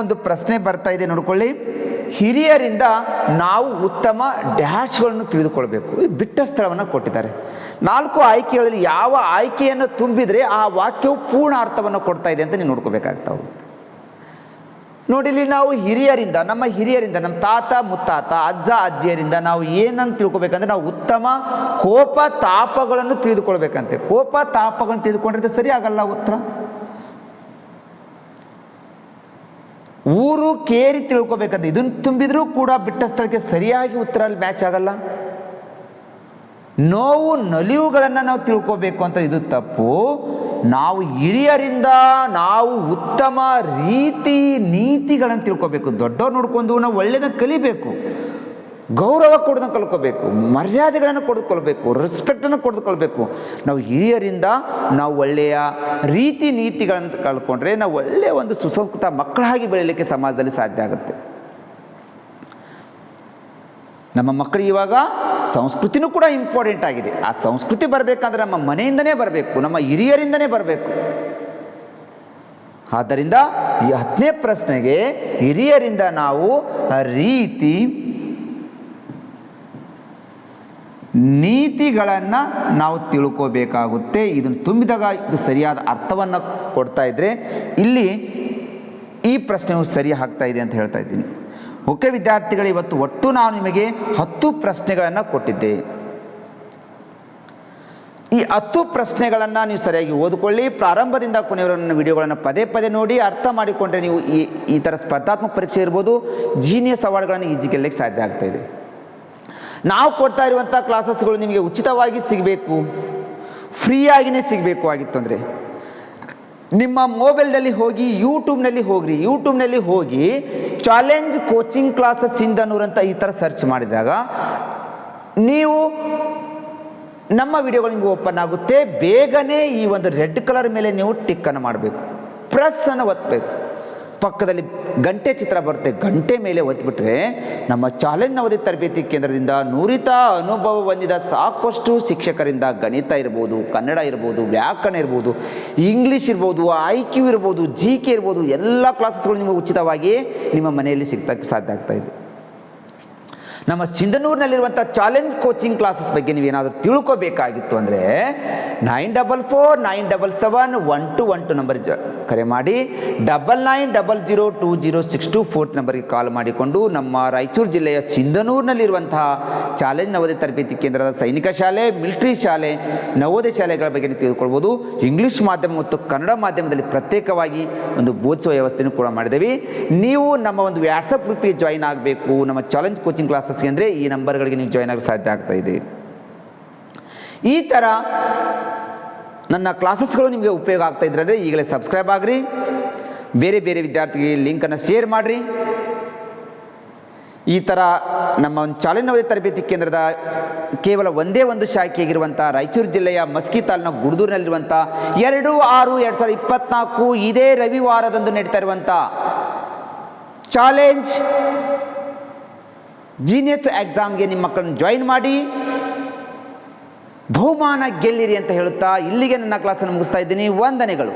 ಒಂದು ಪ್ರಶ್ನೆ ಬರ್ತಾ ಇದೆ, ನೋಡ್ಕೊಳ್ಳಿ. ಹಿರಿಯರಿಂದ ನಾವು ಉತ್ತಮ ಡ್ಯಾಶ್ಗಳನ್ನು ತಿಳಿದುಕೊಳ್ಬೇಕು. ಬಿಟ್ಟ ಸ್ಥಳವನ್ನು ಕೊಟ್ಟಿದ್ದಾರೆ. ನಾಲ್ಕು ಆಯ್ಕೆಗಳಲ್ಲಿ ಯಾವ ಆಯ್ಕೆಯನ್ನು ತುಂಬಿದರೆ ಆ ವಾಕ್ಯವು ಪೂರ್ಣ ಅರ್ಥವನ್ನು ಕೊಡ್ತಾ ಇದೆ ಅಂತ ನೀವು ನೋಡ್ಕೋಬೇಕಾಗ್ತಾ ಹೋಗುತ್ತೆ. ನೋಡಿ, ಇಲ್ಲಿ ನಾವು ಹಿರಿಯರಿಂದ, ನಮ್ಮ ಹಿರಿಯರಿಂದ, ನಮ್ಮ ತಾತ, ಮುತ್ತಾತ, ಅಜ್ಜ, ಅಜ್ಜಿಯರಿಂದ ನಾವು ಏನನ್ನು ತಿಳ್ಕೊಬೇಕಂದ್ರೆ ನಾವು ಉತ್ತಮ ಕೋಪ ತಾಪಗಳನ್ನು ತಿಳಿದುಕೊಳ್ಬೇಕಂತೆ. ಕೋಪ ತಾಪಗಳನ್ನು ತಿಳಿದುಕೊಂಡ್ರೆ ಸರಿ ಆಗಲ್ಲ ಉತ್ತರ ಊರು ಕೇರಿ ತಿಳ್ಕೊಬೇಕಂತ ಇದನ್ನು ತುಂಬಿದ್ರೂ ಕೂಡ ಬಿಟ್ಟ ಸ್ಥಳಕ್ಕೆ ಸರಿಯಾಗಿ ಉತ್ತರ ಅಲ್ಲಿ ಮ್ಯಾಚ್ ಆಗಲ್ಲ. ನೋವು, ನಲಿವುಗಳನ್ನು ನಾವು ತಿಳ್ಕೋಬೇಕು ಅಂತ ಇದು ತಪ್ಪು. ನಾವು ಹಿರಿಯರಿಂದ ನಾವು ಉತ್ತಮ ರೀತಿ ನೀತಿಗಳನ್ನು ತಿಳ್ಕೋಬೇಕು. ದೊಡ್ಡವ್ರು ನೋಡ್ಕೊಂಡು ನಾವು ಒಳ್ಳೆಯದ ಕಲಿಬೇಕು. ಗೌರವ ಕೊಡೋದನ್ನು ಕಲ್ಕೋಬೇಕು ಮರ್ಯಾದೆಗಳನ್ನು ಕೊಡ್ಕೊಳ್ಬೇಕು ರೆಸ್ಪೆಕ್ಟನ್ನು ಕೊಡ್ಕೊಳ್ಬೇಕು ನಾವು ಹಿರಿಯರಿಂದ ನಾವು ಒಳ್ಳೆಯ ರೀತಿ ನೀತಿಗಳನ್ನು ಕಳ್ಕೊಂಡ್ರೆ ನಾವು ಒಳ್ಳೆಯ ಒಂದು ಸುಸಂಸ್ಕೃತ ಮಕ್ಕಳಾಗಿ ಬೆಳೀಲಿಕ್ಕೆ ಸಮಾಜದಲ್ಲಿ ಸಾಧ್ಯ ಆಗುತ್ತೆ. ನಮ್ಮ ಮಕ್ಕಳು ಇವಾಗ ಸಂಸ್ಕೃತಿನೂ ಕೂಡ ಇಂಪಾರ್ಟೆಂಟ್ ಆಗಿದೆ. ಆ ಸಂಸ್ಕೃತಿ ಬರಬೇಕಾದ್ರೆ ನಮ್ಮ ಮನೆಯಿಂದನೇ ಬರಬೇಕು, ನಮ್ಮ ಹಿರಿಯರಿಂದನೇ ಬರಬೇಕು. ಆದ್ದರಿಂದ ಈ ಹತ್ತನೇ ಪ್ರಶ್ನೆಗೆ ಹಿರಿಯರಿಂದ ನಾವು ರೀತಿ ನೀತಿಗಳನ್ನು ನಾವು ತಿಳ್ಕೋಬೇಕಾಗುತ್ತೆ. ಇದನ್ನು ತುಂಬಿದಾಗ ಇದು ಸರಿಯಾದ ಅರ್ಥವನ್ನು ಕೊಡ್ತಾ ಇದ್ದರೆ ಇಲ್ಲಿ ಈ ಪ್ರಶ್ನೆಯು ಸರಿ ಆಗ್ತಾ ಇದೆ ಅಂತ ಹೇಳ್ತಾ ಇದ್ದೀನಿ. ಮುಖ್ಯ ವಿದ್ಯಾರ್ಥಿಗಳು, ಇವತ್ತು ಒಟ್ಟು ನಾನು ನಿಮಗೆ ಹತ್ತು ಪ್ರಶ್ನೆಗಳನ್ನು ಕೊಟ್ಟಿದ್ದೆ. ಈ ಹತ್ತು ಪ್ರಶ್ನೆಗಳನ್ನು ನೀವು ಸರಿಯಾಗಿ ಓದಿಕೊಳ್ಳಿ, ಪ್ರಾರಂಭದಿಂದ ಕೊನೆಯವರನ್ನು ವಿಡಿಯೋಗಳನ್ನು ಪದೇ ಪದೇ ನೋಡಿ, ಅರ್ಥ ಮಾಡಿಕೊಂಡ್ರೆ ನೀವು ಈ ಈ ಥರ ಸ್ಪರ್ಧಾತ್ಮಕ ಪರೀಕ್ಷೆ ಇರ್ಬೋದು ಜೀನಿಯಸ್ ಅವಾರ್ಡ್ಗಳನ್ನು ಈಜಿ ಗೆಲ್ಲಕ್ಕೆ ಸಾಧ್ಯ ಆಗ್ತಾಯಿದೆ ನಾವು ಕೊಡ್ತಾ ಇರುವಂಥ ಕ್ಲಾಸಸ್ಗಳು ನಿಮಗೆ ಉಚಿತವಾಗಿ ಸಿಗಬೇಕು. ಫ್ರೀಯಾಗಿಯೇ ಸಿಗಬೇಕು ಆಗಿತ್ತು ಅಂದರೆ. ನಿಮ್ಮ ಮೊಬೈಲ್ನಲ್ಲಿ ಹೋಗಿ ಯೂಟ್ಯೂಬ್ನಲ್ಲಿ ಹೋಗ್ರಿ. ಯೂಟ್ಯೂಬ್ನಲ್ಲಿ ಹೋಗಿ ಚಾಲೆಂಜ್ ಕೋಚಿಂಗ್ ಕ್ಲಾಸಸ್ ಇಂದನೂರು ಅಂತ ಈ ಥರ ಸರ್ಚ್ ಮಾಡಿದಾಗ, ನೀವು ನಮ್ಮ ವಿಡಿಯೋಗಳು ನಿಮಗೆ ಓಪನ್ ಆಗುತ್ತೆ. ಬೇಗನೆ ಈ ಒಂದು ರೆಡ್ ಕಲರ್ ಮೇಲೆ ನೀವು ಟಿಕ್ಕನ್ನು ಮಾಡಬೇಕು. ಪ್ರೆಸ್ಸನ್ನು ಒತ್ತಬೇಕು ಪಕ್ಕದಲ್ಲಿ ಗಂಟೆ ಚಿತ್ರ ಬರುತ್ತೆ. ಗಂಟೆ ಮೇಲೆ ಒತ್ತಿಬಿಟ್ರೆ ನಮ್ಮ ಚಾಲೆಂಜ್ ನವದಿ ತರಬೇತಿ ಕೇಂದ್ರದಿಂದ ನುರಿತ ಅನುಭವ ಹೊಂದಿದ ಸಾಕಷ್ಟು ಶಿಕ್ಷಕರಿಂದ ಗಣಿತ ಇರ್ಬೋದು, ಕನ್ನಡ ಇರ್ಬೋದು, ವ್ಯಾಕರಣ ಇರ್ಬೋದು ಇಂಗ್ಲೀಷ್ ಇರ್ಬೋದು ಐ ಕ್ಯೂ ಇರ್ಬೋದು ಜಿ ಕೆ ಇರ್ಬೋದು, ಎಲ್ಲ ಕ್ಲಾಸಸ್ಗಳು ನಿಮಗೆ ಉಚಿತವಾಗಿ ನಿಮ್ಮ ಮನೆಯಲ್ಲಿ ಸಿಗ್ತಕ್ಕೆ ಸಾಧ್ಯ ಆಗ್ತಾ ಇದೆ. ನಮ್ಮ ಸಿಂಧನೂರಿನಲ್ಲಿರುವಂಥ ಚಾಲೆಂಜ್ ಕೋಚಿಂಗ್ ಕ್ಲಾಸಸ್ ಬಗ್ಗೆ ನೀವೇನಾದರೂ ತಿಳ್ಕೋಬೇಕಾಗಿತ್ತು ಅಂದರೆ nine double four, nine double seven, one two one two number ಕರೆ ಮಾಡಿ, double nine double zero two zero six two fourth ನಂಬರ್ಗೆ ಕಾಲ್ ಮಾಡಿಕೊಂಡು ನಮ್ಮ ರಾಯಚೂರು ಜಿಲ್ಲೆಯ ಸಿಂಧನೂರಿನಲ್ಲಿರುವಂತಹ ಚಾಲೆಂಜ್ ನವೋದಯ ತರಬೇತಿ ಕೇಂದ್ರದ ಸೈನಿಕ ಶಾಲೆ, ಮಿಲಿಟರಿ ಶಾಲೆ, ನವೋದಯ ಶಾಲೆಗಳ ಬಗ್ಗೆ ತಿಳ್ಕೊಳ್ಬೋದು. ಇಂಗ್ಲೀಷ್ ಮಾಧ್ಯಮ ಮತ್ತು ಕನ್ನಡ ಮಾಧ್ಯಮದಲ್ಲಿ ಪ್ರತ್ಯೇಕವಾಗಿ ಒಂದು ಬೋಧಿಸುವ ವ್ಯವಸ್ಥೆಯನ್ನು ಕೂಡ ಮಾಡಿದ್ದೇವೆ. ನೀವು ನಮ್ಮ ಒಂದು ವ್ಯಾಟ್ಸಪ್ ಗ್ರೂಪಿಗೆ ಜಾಯಿನ್ ಆಗಬೇಕು. ನಮ್ಮ ಚಾಲೆಂಜ್ ಕೋಚಿಂಗ್ ಕ್ಲಾಸಸ್ಗೆ ಅಂದರೆ ಈ ನಂಬರ್ಗಳಿಗೆ ನೀವು ಜಾಯ್ನ್ ಆಗಲು ಸಾಧ್ಯ ಆಗ್ತಾ ಇದೆ. ಈ ಥರ ನನ್ನ ಕ್ಲಾಸಸ್ಗಳು ನಿಮಗೆ ಉಪಯೋಗ ಆಗ್ತಾ ಇದ್ರೆ ಅಂದರೆ ಈಗಲೇ ಸಬ್ಸ್ಕ್ರೈಬ್ ಆಗಿರಿ. ಬೇರೆ ಬೇರೆ ವಿದ್ಯಾರ್ಥಿಗಳಿಗೆ ಲಿಂಕನ್ನು ಶೇರ್ ಮಾಡಿರಿ. ಈ ಥರ ನಮ್ಮ ಒಂದು ಚಾಲನವಧಿ ತರಬೇತಿ ಕೇಂದ್ರದ ಕೇವಲ ಒಂದೇ ಒಂದು ಶಾಖೆಯಾಗಿರುವಂಥ ರಾಯಚೂರು ಜಿಲ್ಲೆಯ ಮಸ್ಕಿ ತಾಲೂಕಿನ ಗುಡ್ದೂರಿನಲ್ಲಿರುವಂಥ ಎರಡು ಆರು ಎರಡು ಸಾವಿರದ ಇಪ್ಪತ್ನಾಲ್ಕು ಇದೇ ರವಿವಾರದಂದು ನಡೀತಾ ಇರುವಂಥ ಚಾಲೆಂಜ್ ಜೀನಿಯಸ್ ಎಕ್ಸಾಮ್ಗೆ ನಿಮ್ಮ ಮಕ್ಕಳನ್ನು ಜಾಯಿನ್ ಮಾಡಿ. ಬಹುಮಾನ ಗೆಲ್ಲಿರಿ ಅಂತ ಹೇಳುತ್ತಾ ಇಲ್ಲಿಗೆ ನನ್ನ ಕ್ಲಾಸನ್ನು ಮುಗಿಸ್ತಾ ಇದ್ದೀನಿ. ವಂದನೆಗಳು.